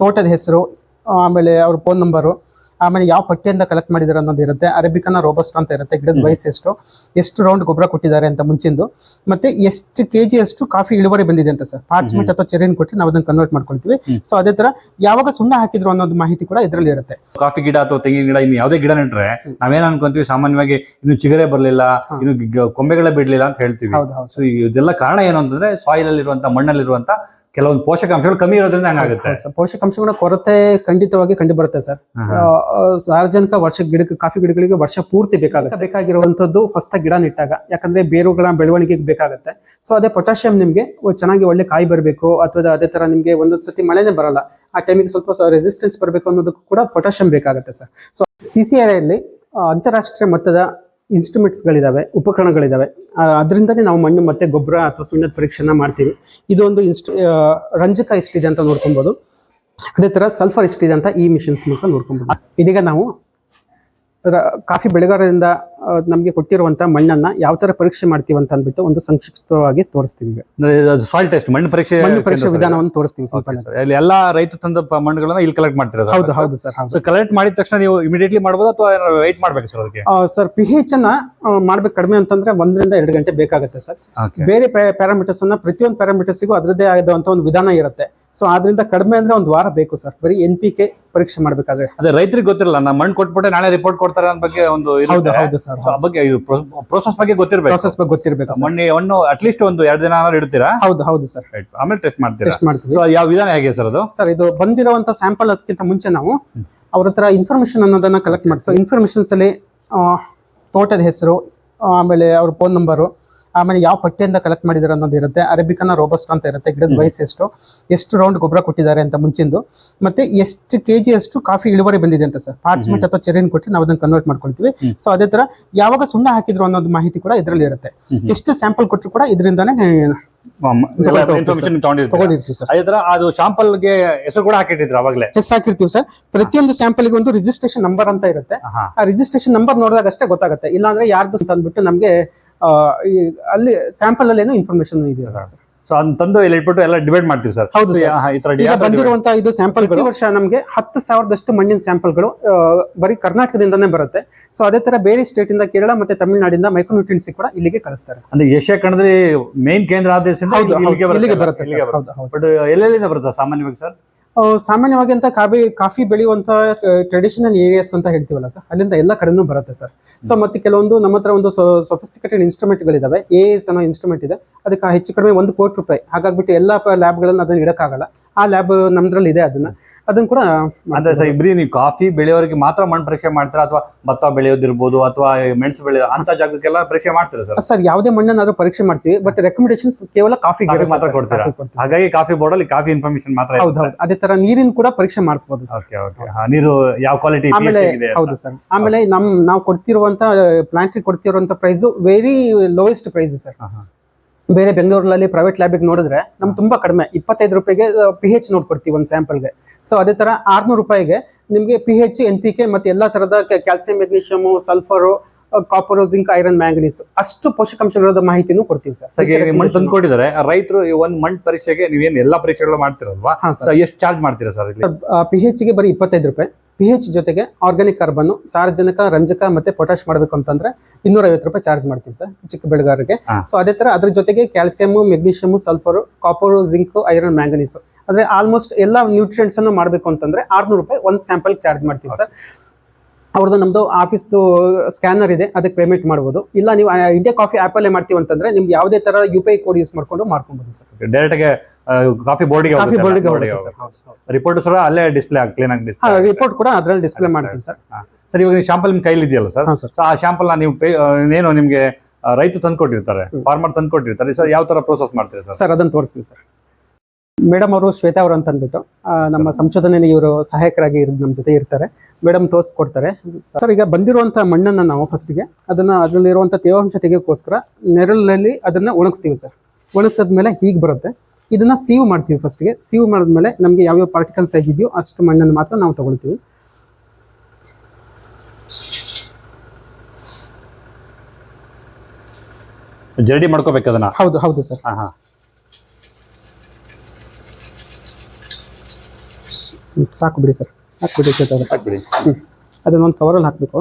ತೋಟದ ಹೆಸರು ಆಮೇಲೆ ಅವ್ರ ಫೋನ್ ನಂಬರು ಆಮೇಲೆ ಯಾವ ಪಟ್ಟಿಯಿಂದ ಕಲೆಕ್ಟ್ ಮಾಡಿದಾರೆ ಅನ್ನೋದು ಇರುತ್ತೆ. ಅರೇಬಿಕನ ರೋಬಸ್ಟ್ ಅಂತ ಇರುತ್ತೆ ಗಿಡದ ವಯಸ್ಸು ಎಷ್ಟು ಎಷ್ಟು ರೌಂಡ್ ಗೊಬ್ಬರ ಕೊಟ್ಟಿದ್ದಾರೆ ಅಂತ ಮುಂಚಿಂದು. ಮತ್ತೆ ಎಷ್ಟು ಕೆ ಜಿ ಅಷ್ಟು ಕಾಫಿ ಇಳುವರಿ ಬಂದಿದೆ ಅಂತ ಸರ್ ಪಾರ್ಚ್ಮೆಂಟ್ ಅಥವಾ ಚೆರಿನ್ ಕೊಟ್ಟು ನಾವು ಅದನ್ನ ಕನ್ವರ್ಟ್ ಮಾಡ್ಕೊಳ್ತೀವಿ. ಸೊ ಅದೇ ತರ ಯಾವಾಗ ಸುಣ್ಣ ಹಾಕಿದ್ರು ಅನ್ನೋದು ಮಾಹಿತಿ ಕೂಡ ಇದರಲ್ಲಿ ಇರುತ್ತೆ. ಕಾಫಿ ಗಿಡ ಅಥವಾ ತೆಂಗಿನ ಗಿಡ ಇನ್ನು ಯಾವುದೇ ಗಿಡ ನೆಟ್ರೆ ನಾವೇನ್ ಅನ್ಕೊಂತೀವಿ ಸಾಮಾನ್ಯವಾಗಿ ಇನ್ನು ಚಿಗರೆ ಬರಲಿಲ್ಲ. ಇನ್ನು ಕೊಂಬೆಗಳೇ ಬಿಡ್ಲಿಲ್ಲ ಅಂತ ಹೇಳ್ತೀವಿ. ಇದೆಲ್ಲ ಕಾರಣ ಏನು ಅಂತಂದ್ರೆ ಸಾಯಿಲ್ ಮಣ್ಣಲ್ಲಿ ಮಣ್ಣಲ್ಲಿರುವಂತ ಕೆಲವೊಂದು ಪೋಷಕಾಂಶಗಳು ಕಮ್ಮಿ ಇರೋದ್ರಿಂದ ಹಂಗಾಗುತ್ತೆ ಪೋಷಕಾಂಶಗಳ ಕೊರತೆ ಖಂಡಿತವಾಗಿ ಕಂಡು ಬರುತ್ತೆ ಸರ್ ಸಾರ್ವಜನಿಕ ವರ್ಷ ಗಿಡಕ್ಕೆ ಕಾಫಿ ಗಿಡಗಳಿಗೆ ವರ್ಷ ಪೂರ್ತಿ ಬೇಕಾಗುತ್ತೆ. ಬೇಕಾಗಿರುವಂತದ್ದು ಹೊಸ ಗಿಡ ನೆಟ್ಟಾಗ. ಯಾಕಂದ್ರೆ ಬೇರುಗಳ ಬೆಳವಣಿಗೆಗೆ ಬೇಕಾಗುತ್ತೆ. ಸೊ ಅದೇ ಪೊಟ್ಯಾಷಿಯಂ ನಿಮ್ಗೆ ಚೆನ್ನಾಗಿ ಒಳ್ಳೆ ಕಾಯಿ ಬರಬೇಕು ಅಥವಾ ಅದೇ ತರ ನಿಮಗೆ ಒಂದೊಂದು ಸತಿ ಮಳೆನೇ ಬರಲ್ಲ. ಆ ಟೈಮಿಗೆ ಸ್ವಲ್ಪ ರೆಸಿಸ್ಟೆನ್ಸ್ ಬರಬೇಕು ಅನ್ನೋದಕ್ಕೂ ಕೂಡ ಪೊಟ್ಯಾಷಿಯಂ ಬೇಕಾಗುತ್ತೆ ಸರ್. ಸೊ ಸಿ ಸಿ ಅಲ್ಲಿ ಅಂತಾರಾಷ್ಟ್ರೀಯ ಮಟ್ಟದ ಇನ್ಸ್ಟ್ರೂಮೆಂಟ್ಸ್ ಗಳಿದಾವೆ ಉಪಕರಣಗಳಿದಾವೆ. ಆ, ಅದರಿಂದನೇ ನಾವು ಮಣ್ಣು ಮತ್ತೆ ಗೊಬ್ಬರ ಅಥವಾ ಸುಣ್ಣದ ಪರೀಕ್ಷೆನ ಮಾಡ್ತೀವಿ. ಇದೊಂದು ಇನ್ಸ್ಟ್ ರಂಜಕ ಎಷ್ಟಿದೆ ಅಂತ ನೋಡ್ಕೊಬೋದು. ಅದೇ ತರ ಸಲ್ಫರ್ ಎಷ್ಟಿದೆ ಅಂತ ಈ ಮಿಷಿನ್ಸ್ ಮೂಲಕ ನೋಡ್ಕೊಬೋದು. ಇದೀಗ ನಾವು ಕಾಫಿ ಬೆಳೆಗಾರರಿಂದ ನಮಗೆ ಕೊಟ್ಟಿರುವಂಥ ಮಣ್ಣನ್ನು ಯಾವ ತರ ಪರೀಕ್ಷೆ ಮಾಡ್ತೀವಿ ಅಂತ ಅಂದ್ಬಿಟ್ಟು ಒಂದು ಸಂಕ್ಷಿಪ್ತವಾಗಿ ತೋರಿಸ್ತೀವಿ ಸಾಯಿಲ್ ಟೆಸ್ಟ್ ಮಣ್ಣು ಪರೀಕ್ಷೆ ಮಣ್ಣು ಪರೀಕ್ಷೆ. ವಿಧಾನವನ್ನು ತೋರಿಸ್ತೀವಿ. ಇಲ್ಲಿ ಎಲ್ಲಾ ರೈತ ತಂದ ಮಣ್ಣುಗಳನ್ನ ಇಲ್ಲಿ ಕಲೆಕ್ಟ್ ಮಾಡ್ತಿರೋದು ಹೌದು ಹೌದು ಸರ್ ಹೌದು. ಕಲೆಕ್ಟ್ ಮಾಡಿದ ತಕ್ಷಣ ನೀವು ಇಮಿಡಿಯೇಟ್ಲಿ ಮಾಡ್ಬೋದು ಅಥವಾ ವೆಯ್ಟ್ ಮಾಡಬೇಕು ಸರ್ ಅದಕ್ಕೆ? ಸರ್ ಪಿ ಹೆಚ್ ಅನ್ನ ಮಾಡ್ಬೇಕು ಕಡಿಮೆ ಅಂತಂದ್ರೆ ಒಂದರಿಂದ ಎರಡು ಗಂಟೆ ಬೇಕಾಗುತ್ತೆ ಸರ್. ಬೇರೆ ಪ್ಯಾರಾಮೀಟರ್ಸ್ ಅನ್ನ ಪ್ರತಿಯೊಂದು ಪ್ಯಾರಾಮೀಟರ್ಸ್ಗೂ ಅದರದ್ದೇ ಆದಂತ ಒಂದು ವಿಧಾನ ಇರುತ್ತೆ. ಸೊ ಆದ್ರಿಂದ ಕಡಿಮೆ ಅಂದ್ರೆ ಒಂದು ವಾರ ಬೇಕು ಸರ್ ಬರೀ ಎನ್ ಪಿ ಕೆ ಪರೀಕ್ಷೆ ಮಾಡ್ಬೇಕಾದ್ರೆ. ಅದೇ ರೈತರಿಗೆ ಗೊತ್ತಿರಲ್ಲ ನಾ ಮಣ್ಣು ಕೊಟ್ಬಿಟ್ಟೆ ನಾಳೆ ರಿಪೋರ್ಟ್ ಕೊಡ್ತಾರೆ ಅನ್ನೋ ಬಗ್ಗೆ ಒಂದು ಹೌದು ಹೌದು ಸರ್ ಬಗ್ಗೆ ಇದು ಪ್ರೋಸೆಸ್ ಬಗ್ಗೆ ಗೊತ್ತಿರಬೇಕು. ಪ್ರೋಸೆಸ್ ಬಗ್ಗೆ ಗೊತ್ತಿರಬೇಕು. ಮಣ್ಣು ಹಣ್ಣು ಅಟ್ಲೀಸ್ಟ್ ಒಂದು ಎರಡು ದಿನ ಇಡ್ತೀರಾ? ಹೌದು ಹೌದು ಸರ್. ಆಮೇಲೆ ಟೆಸ್ಟ್ ಮಾಡ್ತೀರಾ? ಟೆಸ್ಟ್ ಮಾಡ್ತೀವಿ. ಯಾವ ವಿಧಾನ ಹೇಗೆ ಸರ್ ಅದು? ಸರ್ ಇದು ಬಂದಿರುವಂತ ಸ್ಯಾಂಪಲ್ ಅದಕ್ಕಿಂತ ಮುಂಚೆ ನಾವು ಅವ್ರ ಹತ್ರ ಇನ್ಫಾರ್ಮೇಶನ್ ಅನ್ನೋದನ್ನ ಕಲೆಕ್ಟ್ ಮಾಡಿಸೋ ಇನ್ಫಾರ್ಮೇಶನ್ಸ್ ಅಲ್ಲಿ ತೋಟದ ಹೆಸರು ಆಮೇಲೆ ಅವ್ರ ಫೋನ್ ನಂಬರು ಆಮೇಲೆ ಯಾವ ಪಟ್ಟಿಯಿಂದ ಕಲೆಕ್ಟ್ ಮಾಡಿದಾರೆ ಅನ್ನೋದು ಇರುತ್ತೆ. ಅರೇಬಿಕನ ರೋಬಸ್ಟ್ ಅಂತ ಇರುತ್ತೆ. ಗಿಡದ ವಯಸ್ ಎಷ್ಟು ಎಷ್ಟು ರೌಂಡ್ ಗೊಬ್ಬರ ಕೊಟ್ಟಿದ್ದಾರೆ ಅಂತ ಮುಂಚಿಂದು. ಮತ್ತೆ ಎಷ್ಟು ಕೆ ಜಿ ಅಷ್ಟು ಕಾಫಿ ಇಳುವರಿ ಬಂದಿದೆ ಅಂತ ಸರ್ ಪಾರ್ಚ್ಮೆಂಟ್ ಅಥವಾ ಚೆರಿನ್ ಕೊಟ್ಟು ನಾವು ಅದನ್ನ ಕನ್ವರ್ಟ್ ಮಾಡ್ಕೊಳ್ತೀವಿ. ಸೊ ಅದೇ ತರ ಯಾವಾಗ ಸುಣ್ಣ ಹಾಕಿದ್ರು ಅನ್ನೋದು ಮಾಹಿತಿ ಕೂಡ ಇದರಲ್ಲಿ ಇರುತ್ತೆ. ಎಷ್ಟು ಸ್ಯಾಂಪಲ್ ಕೊಟ್ಟರು ಕೂಡ ಇದರಿಂದಾನೇ ಅದೇ ಶಾಂಪಲ್ಗೆ ಹೆಸರು ಕೂಡ ಹಾಕಿಟ್ಟಿದ್ರು ಅವಾಗ್ಲೇ. ಹೆಸರು ಹಾಕಿರ್ತೀವಿ ಸರ್ ಪ್ರತಿಯೊಂದು ಸ್ಯಾಂಪಲ್ಗೆ ಒಂದು ರಿಜಿಸ್ಟ್ರೇಷನ್ ನಂಬರ್ ಅಂತ ಇರುತ್ತೆ. ಆ ರಿಜಿಸ್ಟ್ರೇಷನ್ ನಂಬರ್ ನೋಡಿದಾಗ ಅಷ್ಟೇ ಗೊತ್ತಾಗುತ್ತೆ. ಇಲ್ಲಾಂದ್ರೆ ಯಾರ್ದು ಅಂದ್ಬಿಟ್ಟು ನಮಗೆ ಅಲ್ಲಿ ಸ್ಯಾಂಪಲ್ ಅಲ್ಲಿ ಏನೋ ಇನ್ಫಾರ್ಮೇಶನ್ ಇದೆಯಲ್ಲ ಸರ್ ಸೊ ಅದನ್ನ ತಂದು ಇಲ್ಲಿ ಇಟ್ಬಿಟ್ಟು ಎಲ್ಲ ಡಿವೈಡ್ ಮಾಡ್ತೀವಿ ಸರ್ ಹೌದು ಈಗ ಬಂದಿರುವಂತಹ ಇದು ಸ್ಯಾಂಪಲ್ ಪ್ರತಿ ವರ್ಷ ನಮಗೆ ಹತ್ತು ಸಾವಿರದಷ್ಟು ಮಣ್ಣಿನ ಸ್ಯಾಂಪಲ್ಗಳು ಬರೀ ಕರ್ನಾಟಕದಿಂದನೇ ಬರುತ್ತೆ. ಸೊ ಅದೇ ತರ ಬೇರೆ ಸ್ಟೇಟ್ ಇಂದ ಕೇರಳ ಮತ್ತೆ ತಮಿಳುನಾಡಿಂದ ಮೈಕ್ರೋನ್ಯೂಟ್ರಿಯನ್ಸ್ ಕೂಡ ಇಲ್ಲಿಗೆ ಕಳಿಸ್ತಾರೆ ಅಂದ್ರೆ ಏಷ್ಯಾ ಖಂಡದಲ್ಲಿ ಮೇನ್ ಕೇಂದ್ರ ಆದೇಶದಿಂದ ಇಲ್ಲಿಗೆ ಬರುತ್ತೆ ಎಲ್ಲೆಲ್ಲಿಂದ ಬರುತ್ತೆ ಸಾಮಾನ್ಯವಾಗಿ ಸರ್ ಸಾಮಾನ್ಯವಾಗಿ ಅಂತ ಕಾಫಿ ಕಾಫಿ ಬೆಳೆಯುವಂತ ಟ್ರೆಡಿಷನಲ್ ಏರಿಯಾಸ್ ಅಂತ ಹೇಳ್ತೀವಲ್ಲ ಸರ್ ಅಲ್ಲಿಂದ ಎಲ್ಲ ಕಡೆನೂ ಬರುತ್ತೆ ಸರ್ ಸೊ ಮತ್ತೆ ಕೆಲವೊಂದು ನಮ್ಮ ಹತ್ರ ಒಂದು ಸೊಫಿಸ್ಟಿಕೇಟೆಡ್ ಇನ್ಸ್ಟ್ರೂಮೆಂಟ್ಗಳಿದಾವೆ ಎ ಎಸ್ ಅನ್ನೋ ಇನ್ಸ್ಟ್ರೂಮೆಂಟ್ ಇದೆ. ಅದಕ್ಕೆ ಹೆಚ್ಚು ಕಡಿಮೆ ಒಂದು ಕೋಟಿ ರೂಪಾಯಿ. ಹಾಗಾಗ್ಬಿಟ್ಟು ಎಲ್ಲ ಲ್ಯಾಬ್ಗಳನ್ನು ಅದನ್ನ ಇಡಕ್ಕಾಗಲ್ಲ. ಆ ಲ್ಯಾಬ್ ನಮ್ದ್ರಲ್ಲಿ ಇದೆ ಅದನ್ನ. ಅದನ್ನ ಕೂಡ ಅಂದ್ರೆ ಸರ್ ಇಬ್ರಿ ನೀವು ಕಾಫಿ ಬೆಳೆಯೋರಿಗೆ ಮಾತ್ರ ಮಣ್ಣು ಪರೀಕ್ಷೆ ಮಾಡ್ತೀರಾ? ಅಥವಾ ಭತ್ತ ಬೆಳೆಯೋದಿರ್ಬೋದು ಅಥವಾ ಮೆಣಸು ಬೆಳೆಯೋ ಅಂತ ಜಾಗಕ್ಕೆಲ್ಲ ಪರೀಕ್ಷೆ ಮಾಡ್ತೀರಾ ಸರ್? ಸರ್ ಯಾವುದೇ ಮಣ್ಣನ್ನಾದ್ರೂ ಪರೀಕ್ಷೆ ಮಾಡ್ತೀವಿ ಬಟ್ ರೆಕಮೆಂಡೇಶನ್ಸ್ ಕೇವಲ ಕಾಫಿ ಮಾತ್ರ ಕೊಡ್ತೀರಾ? ಹಾಗಾಗಿ ಕಾಫಿ ಬೋರ್ಡ್ ಅಲ್ಲಿ ಕಾಫಿ ಇನ್ಫಾರ್ಮೇಶನ್ ಮಾತ್ರ ಹೌದು ಹೌದು ಅದೇ ತರ ನೀರಿನ ಕೂಡ ಪರೀಕ್ಷೆ ಮಾಡಿಸಬಹುದು ನೀರು ಯಾವ ಕ್ವಾಲಿಟಿ ಆಮೇಲೆ ಹೌದು ಸರ್. ಆಮೇಲೆ ನಮ್ ನಾವು ಕೊಡ್ತಿರುವಂತ plant ಕೊಡ್ತಿರುವಂತ price very lowest price sir. ಬೇರೆ ಬೆಂಗಳೂರಲ್ಲಿ ಪ್ರೈವೇಟ್ ಲ್ಯಾಬಿಗೆ ನೋಡಿದ್ರೆ ನಮ್ಗೆ ತುಂಬಾ ಕಡಿಮೆ. ಇಪ್ಪತ್ತೈದು ರೂಪಾಯಿಗೆ ಪಿ ಹೆಚ್ ನೋಡ್ಕೊಡ್ತೀವಿ ಒಂದು ಸ್ಯಾಂಪಲ್ಗೆ ಸೊ ಅದೇ ತರ ಆರ್ನೂರು ರೂಪಾಯಿಗೆ ನಿಮಗೆ P H N P K ಮತ್ತೆ ಎಲ್ಲಾ ತರದ calcium magnesium sulphur copper zinc iron manganese ಅಷ್ಟು ಪೋಷಕಾಂಶಗಳ ಮಾಹಿತಿನೂ ಕೊಡ್ತೀವಿ ಸರ್ ಮಣ್ಣು ತಂದು ಕೊಟ್ಟಿದ್ದಾರೆ. ರೈತರು ಈ ಒಂದ್ ಮಣ್ಣು ಪರೀಕ್ಷೆಗೆ ನೀವೇನು ಎಲ್ಲಾ ಪರೀಕ್ಷೆಗಳು ಮಾಡ್ತಿರಲ್ವಾ? ಎಷ್ಟು ಚಾರ್ಜ್ ಮಾಡ್ತೀರಾ ಸರ್ ಪಿ ಪಿ ಗೆ ಬರೀ ಇಪ್ಪತ್ತೈದು ರೂಪಾಯಿ. ಪಿ ಎಚ್ ಜೊತೆಗೆ ಆರ್ಗ್ಯಾನಿಕ್ ಕಾರ್ಬನ್ ಸಾರಜನಕ ರಂಜಕ ಮತ್ತೆ ಪೊಟ್ಯಾಶ್ ಮಾಡಬೇಕು ಅಂತಂದ್ರೆ ಇನ್ನೂರ ಐವತ್ತು ರೂಪಾಯಿ ಚಾರ್ಜ್ ಮಾಡ್ತೀವಿ ಸರ್ ಚಿಕ್ಕ ಬೆಳೆಗಾರರಿಗೆ. ಸೊ ಅದೇ ತರ ಅದ್ರ ಜೊತೆಗೆ calcium magnesium sulphur copper zinc iron manganese ಅಂದ್ರೆ ಆಲ್ಮೋಸ್ಟ್ ಎಲ್ಲ ನ್ಯೂಟ್ರಿಯೆಂಟ್ಸ್ ಅನ್ನು ಮಾಡಬೇಕು ಅಂತಂದ್ರೆ ಆರ್ನೂರು ರೂಪಾಯಿ ಒಂದು ಸ್ಯಾಂಪಲ್ ಚಾರ್ಜ್ ಮಾಡ್ತೀವಿ ಸರ್ ಅವ್ರದ್ದು ನಮ್ದು ಆಫೀಸ್ದು ಸ್ಕ್ಯಾನರ್ ಇದೆ ಅದಕ್ಕೆ ಪೇಮೆಂಟ್ ಮಾಡ್ಬೋದು. ಇಲ್ಲ ನೀವು ಇಂಡಿಯಾ ಕಾಫಿ ಆ್ಯಪಲ್ಲೇ ಮಾಡ್ತೀವಿ ಅಂತಂದ್ರೆ ನಿಮ್ಗೆ ಯಾವುದೇ ತರ U P I code use ಮಾಡ್ಕೊಂಡು ಮಾಡ್ಕೊಬೋದು ಸರ್. ಡೈರೆಕ್ಟ್ಗೆ ಕಾಫಿ ಬೋರ್ಡ್ಗೆ ಕಾಫಿ ಬೋರ್ಡ್ಗೆ ರಿಪೋರ್ಟ್ ಸರ್. ಅಲ್ಲೇ ಡಿಸ್ಪ್ಲೇ ಕ್ಲೀನ್ ಆಗಿ ರಿಪೋರ್ಟ್ ಕೂಡ ಅದ್ರಲ್ಲಿ ಡಿಸ್ಪ್ಲೇ ಮಾಡ್ತೀನಿ ಸರ್. ಸರ್ ಇವಾಗ ಶಾಂಪಲ್ ನಿಮ್ ಕೈಲಿ ಇದೆಯಲ್ಲ ಸರ್? ಆ ಶಾಂಪಲ್ ನೀವು ಏನು ನಿಮಗೆ ರೈತ ತಂದ್ಕೊಟ್ಟಿರ್ತಾರೆ ಫಾರ್ಮರ್ ಫಾರ್ಮರ್ ತಂದ್ಕೊಟ್ಟಿರ್ತಾರೆ. ಸರ್ ಯಾವ ತರ ಪ್ರೋಸೆಸ್ ಮಾಡ್ತೀರಾ ಸರ್? ಸರ್ ಅದನ್ನು ತೋರಿಸ್ತೀನಿ ಸರ್. ಮೇಡಮ್ ಅವರು ಶ್ವೇತಾ ಅವರು ಅಂತ ಅಂದ್ಬಿಟ್ಟು ನಮ್ಮ ಸಂಶೋಧನೆಯಲ್ಲಿ ಇವರು ಸಹಾಯಕರಾಗಿ ನಮ್ಮ ಜೊತೆ ಇರ್ತಾರೆ. ಮೇಡಮ್ ತೋರಿಸ್ಕೊಡ್ತಾರೆ. ಸರ್ ಈಗ ಬಂದಿರುವಂಥ ಮಣ್ಣನ್ನು ನಾವು ಫಸ್ಟ್ಗೆ ಅದನ್ನ ಅದರಲ್ಲಿರುವಂಥ ತೇವಾಂಶ ತೆಗೆಯೋಕ್ಕೋಸ್ಕರ ನೆರಳಲ್ಲಿ ಅದನ್ನ ಒಣಗಿಸ್ತೀವಿ ಸರ್. ಒಣಗಿಸಿದ್ಮೇಲೆ ಹೀಗೆ ಬರುತ್ತೆ. ಇದನ್ನ ಸೀವ್ ಮಾಡ್ತೀವಿ ಫಸ್ಟ್ಗೆ ಸೀವ್ ಮಾಡಿದ್ಮೇಲೆ ನಮಗೆ ಯಾವ್ಯಾವ ಪಾರ್ಟಿಕಲ್ ಸೈಜ್ ಇದೆಯೋ ಅಷ್ಟು ಮಣ್ಣನ್ನು ಮಾತ್ರ ನಾವು ತಗೊಳ್ತೀವಿ. ಜರ್ಡಿ ಮಾಡ್ಕೋಬೇಕು ಅದನ್ನ? ಹೌದು ಹೌದು ಸರ್. ಹಾ ಹಾ ಸಾಕು ಬಿಡಿ ಸರ್. ಹಾಕ್ಬಿಡಿ ಸರ್ ಹಾಕ್ಬಿಡಿ ಹ್ಞೂ ಅದನ್ನೊಂದು ಕವರಲ್ಲಿ ಹಾಕಬೇಕು.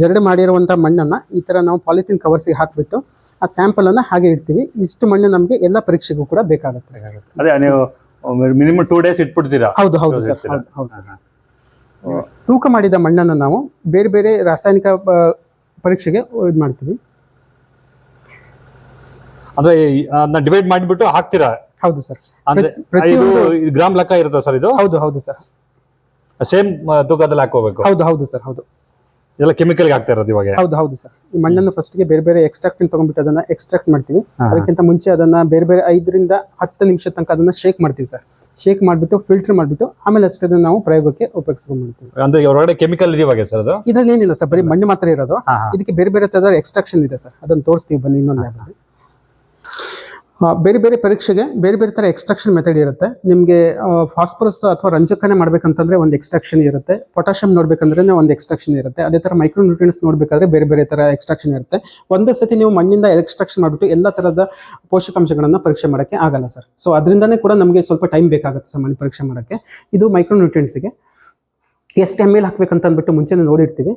ಜರಡಿ ಮಾಡಿರುವಂಥ ಮಣ್ಣನ್ನು ಈ ಥರ ನಾವು ಪಾಲಿಥಿನ್ ಕವರ್ಸಿಗೆ ಹಾಕಿಬಿಟ್ಟು ಆ ಸ್ಯಾಂಪಲನ್ನು ಹಾಗೆ ಇಡ್ತೀವಿ. ಇಷ್ಟು ಮಣ್ಣು ನಮಗೆ ಎಲ್ಲ ಪರೀಕ್ಷೆಗೂ ಕೂಡ ಬೇಕಾಗುತ್ತೆ ಅದೇ ನೀವು ಮಿನಿಮಮ್ ಟೂ ಡೇಸ್ ಇಟ್ಬಿಡ್ತೀರಾ? ಹೌದು ಹೌದು ಸರ್. ಹೌದು ಹೌದು ಸರ್. ತೂಕ ಮಾಡಿದ ಮಣ್ಣನ್ನು ನಾವು ಬೇರೆ ಬೇರೆ ರಾಸಾಯನಿಕ ಪರೀಕ್ಷೆಗೆ ಇದು ಮಾಡ್ತೀವಿ. ಅಂದ್ರೆ ಅದನ್ನ ಡಿವೈಡ್ ಮಾಡಿಬಿಟ್ಟು ಹಾಕ್ತೀರಾ? ಹೌದು ಸರ್. ಅಂದ್ರೆ ಇದು ಗ್ರಾಮ್ ಲೆಕ್ಕ ಇರುತ್ತೆ ಸರ್ ಇದು? ಹೌದು ಹೌದು ಸರ್. ಸೇಮ್ ತೂಕದಲ್ಲಿ ಹಾಕೋಬೇಕು ಹೌದು ಹೌದು ಸರ್ ಹೌದು. ಎಲ್ಲ ಕೆಮಿಕಲ್ ಹಾಕ್ತಾ ಇರೋದು ಇವಾಗ? ಹೌದು ಹೌದು ಸರ್. ಈ ಮಣ್ಣನ್ನು ಫಸ್ಟ್ಗೆ ಬೇರೆ ಬೇರೆ ಎಕ್ಸ್ಟ್ರಾಕ್ಟ್ ತಗೊಂಡ್ಬಿಟ್ಟು ಅದನ್ನ ಎಕ್ಸ್ಟ್ರಾಕ್ಟ್ ಮಾಡ್ತೀವಿ. ಅದಕ್ಕಿಂತ ಮುಂಚೆ ಅದನ್ನ ಬೇರೆ ಬೇರೆ ಐದರಿಂದ ಹತ್ತು ನಿಮಿಷ ತನಕ ಅದನ್ನ ಶೇಕ್ ಮಾಡ್ತೀವಿ ಸರ್. ಶೇಕ್ ಮಾಡಿಬಿಟ್ಟು ಫಿಲ್ಟರ್ ಮಾಡಿಬಿಟ್ಟು ಆಮೇಲೆ ಅಷ್ಟೇ ನಾವು ಪ್ರಯೋಗಕ್ಕೆ ಉಪಯೋಗಿಸ್ಕೊಂಡು ಮಾಡ್ತೀವಿ. ಅಂದ್ರೆ ಹೊರಗಡೆ ಕೆಮಿಕಲ್ ಇದೆ ಇವಾಗ ಸರ್ ಅದು? ಇದ್ರಲ್ಲಿ ಏನಿಲ್ಲ ಸರ್ ಬರೀ ಮಣ್ಣು ಮಾತ್ರ ಇರೋದು. ಇದಕ್ಕೆ ಬೇರೆ ಬೇರೆ ತರ ಎಕ್ಸ್ಟ್ರಾಕ್ಷನ್ ಇದೆ ಸರ್. ಅದನ್ನ ತೋರಿಸ್ತೀವಿ ಬನ್ನಿ ಇನ್ನೊಂದು ಲ್ಯಾಬಲ್ಲಿ ಬೇರೆ ಬೇರೆ ಪರೀಕ್ಷೆಗೆ ಬೇರೆ ಬೇರೆ ಥರ ಎಕ್ಸ್ಟ್ರಾಕ್ಷನ್ ಮೆಥಡ್ ಇರುತ್ತೆ. ನಿಮಗೆ ಫಾಸ್ಫರಸ್ ಅಥವಾ ರಂಜಕನೇ ಮಾಡಬೇಕಂತಂದ್ರೆ ಒಂದು ಎಕ್ಸ್ಟ್ರಾಕ್ಷನ್ ಇರುತ್ತೆ. ಪೊಟ್ಯಾಷಿಯಂ ನೋಡ್ಬೇಕಂದ್ರೆ ಒಂದು ಎಕ್ಸ್ಟ್ರಾಕ್ಷನ್ ಇರುತ್ತೆ. ಅದೇ ಥರ ಮೈಕ್ರೋ ನ್ಯೂಟ್ರಿಯನ್ಸ್ ನೋಡಬೇಕಾದ್ರೆ ಬೇರೆ ಬೇರೆ ಥರ ಎಕ್ಸ್ಟ್ರಾಕ್ಷನ್ ಇರುತ್ತೆ. ಒಂದೇ ಸತಿ ನೀವು ಮಣ್ಣಿಂದ ಎಕ್ಸ್ಟ್ರಾಕ್ಷನ್ ಮಾಡಿಬಿಟ್ಟು ಎಲ್ಲ ಥರದ ಪೋಷಕಾಂಶಗಳನ್ನು ಪರೀಕ್ಷೆ ಮಾಡೋಕ್ಕೆ ಆಗಲ್ಲ ಸರ್. ಸೊ ಅದರಿಂದನೇ ಕೂಡ ನಮಗೆ ಸ್ವಲ್ಪ ಟೈಮ್ ಬೇಕಾಗುತ್ತೆ ಸರ್ ಪರೀಕ್ಷೆ ಮಾಡೋಕ್ಕೆ. ಇದು ಮೈಕ್ರೋ ನ್ಯೂಟ್ರಿಯನ್ಸ್ಗೆ ಎಷ್ಟು ಎಂ ಎಲ್ ಹಾಕ್ಬೇಕಂತ ಅಂದ್ಬಿಟ್ಟು ಮುಂಚೆನೇ ನೋಡಿರ್ತೀವಿ.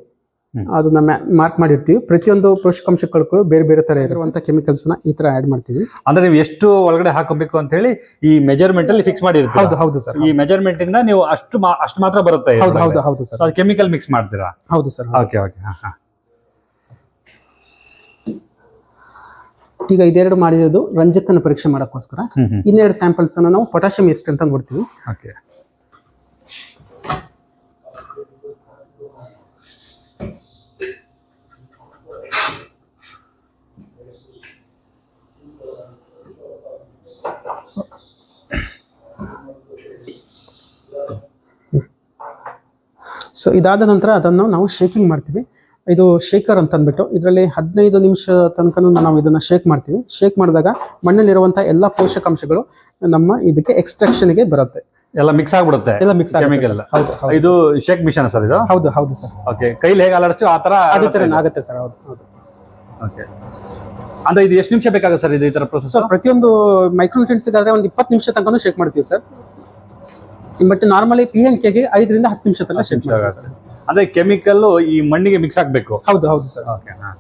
ಅದನ್ನ ಮಾರ್ಕ್ ಮಾಡಿರ್ತೀವಿ. ಪ್ರತಿಯೊಂದು ಪೋಷಕಾಂಶಕ್ಕೂ ಬೇರೆ ಬೇರೆ ತರ ಇರುವಂತ ಕೆಮಿಕಲ್ಸ್ನ ಈ ತರ ಆಡ್ ಮಾಡ್ತೀವಿ. ಅಂದ್ರೆ ನೀವು ಎಷ್ಟು ಒಳಗಡೆ ಹಾಕೋಬೇಕು ಅಂತ ಹೇಳಿ ಈ ಮೆಜರ್ಮೆಂಟ್ ಅಲ್ಲಿ ಫಿಕ್ಸ್ ಹೌದು ಹೌದು ಸರ್. ಈ ಮೆಜರ್ಮೆಂಟ್ ಇಂದ ನೀವು ಅಷ್ಟು ಅಷ್ಟು ಮಾತ್ರ ಬರುತ್ತೆ ಹೌದು ಹೌದು ಹೌದು ಸರ್. ಅದು ಕೆಮಿಕಲ್ ಮಿಕ್ಸ್ ಮಾಡ್ತೀರಾ? ಹೌದು ಸರ್ ಓಕೆ ಓಕೆ ಈಗ ಇದೆರಡು ಮಾಡಿರೋದು ರಂಜಕನ ಪರೀಕ್ಷೆ ಮಾಡೋಕ್ಕೋಸ್ಕರ. ಇನ್ನೆರಡು ಸ್ಯಾಂಪಲ್ಸ್ ಅನ್ನ ನಾವು ಪೊಟ್ಯಾಷಿಯಂ ಎಷ್ಟು ಅಂತ ನೋಡ್ತೀವಿ. ಓಕೆ. ಸೊ ಇದಾದ ನಂತರ ಅದನ್ನು ನಾವು ಶೇಕಿಂಗ್ ಮಾಡ್ತೀವಿ. ಇದು ಶೇಕರ್ ಅಂತ ಅಂದ್ಬಿಟ್ಟು ಇದರಲ್ಲಿ ಹದಿನೈದು ನಿಮಿಷ ತನಕ ನಾವು ಇದನ್ನ ಶೇಕ್ ಮಾಡ್ತೀವಿ. ಶೇಕ್ ಮಾಡಿದಾಗ ಮಣ್ಣಲ್ಲಿರುವಂಥ ಎಲ್ಲ ಪೋಷಕಾಂಶಗಳು ನಮ್ಮ ಇದಕ್ಕೆ ಎಕ್ಸ್ಟ್ರಾಕ್ಷನ್ಗೆ ಬರುತ್ತೆ. ಎಲ್ಲ ಮಿಕ್ಸ್ ಆಗ್ಬಿಡುತ್ತೆ. ಎಲ್ಲ ಮಿಕ್ಸ್ ಆಗಿಲ್ಲ ಹೌದು ಇದು ಶೇಕ್ ಮಿಷನ್ ಸರ್ ಇದು? ಹೌದು ಹೌದು ಸರ್. ಓಕೆ ಕೈಲಿ ಹೇಗೆ ಅಲಾಡಿಸ್ತೀವಿ ಆ ತರ ಅದೇ ಆಗುತ್ತೆ ಸರ್ ಹೌದು ಹೌದು. ಓಕೆ ಅಂದ್ರೆ ಇದು ಎಷ್ಟು ನಿಮಿಷ ಬೇಕಾಗುತ್ತೆ ಸರ್ ಇದು ಈ ತರ ಪ್ರೊಸೆಸ್ ಪ್ರತಿಯೊಂದು ಮೈಕ್ರೋನ್ಯೂಟ್ರಿಯನ್ಸ್ ಆದ್ರೆ ಒಂದು ಇಪ್ಪತ್ತು ನಿಮಿಷ ತನಕ ಶೇಕ್ ಮಾಡ್ತೀವಿ sir. But normally P N ಕೆಗೆ ಐದರಿಂದ ಹತ್ತು ನಿಮಿಷ ತನಕ ಶೇಕ್ ಮಾಡ್ತೀವಿ ಸರ್ ಅಂದ್ರೆ ಕೆಮಿಕಲ್ ಈ ಮಣ್ಣಿಗೆ ಮಿಕ್ಸ್ ಆಗಬೇಕು. ಹೌದು ಹೌದು ಸರ್. ಓಕೆ ಹಾ.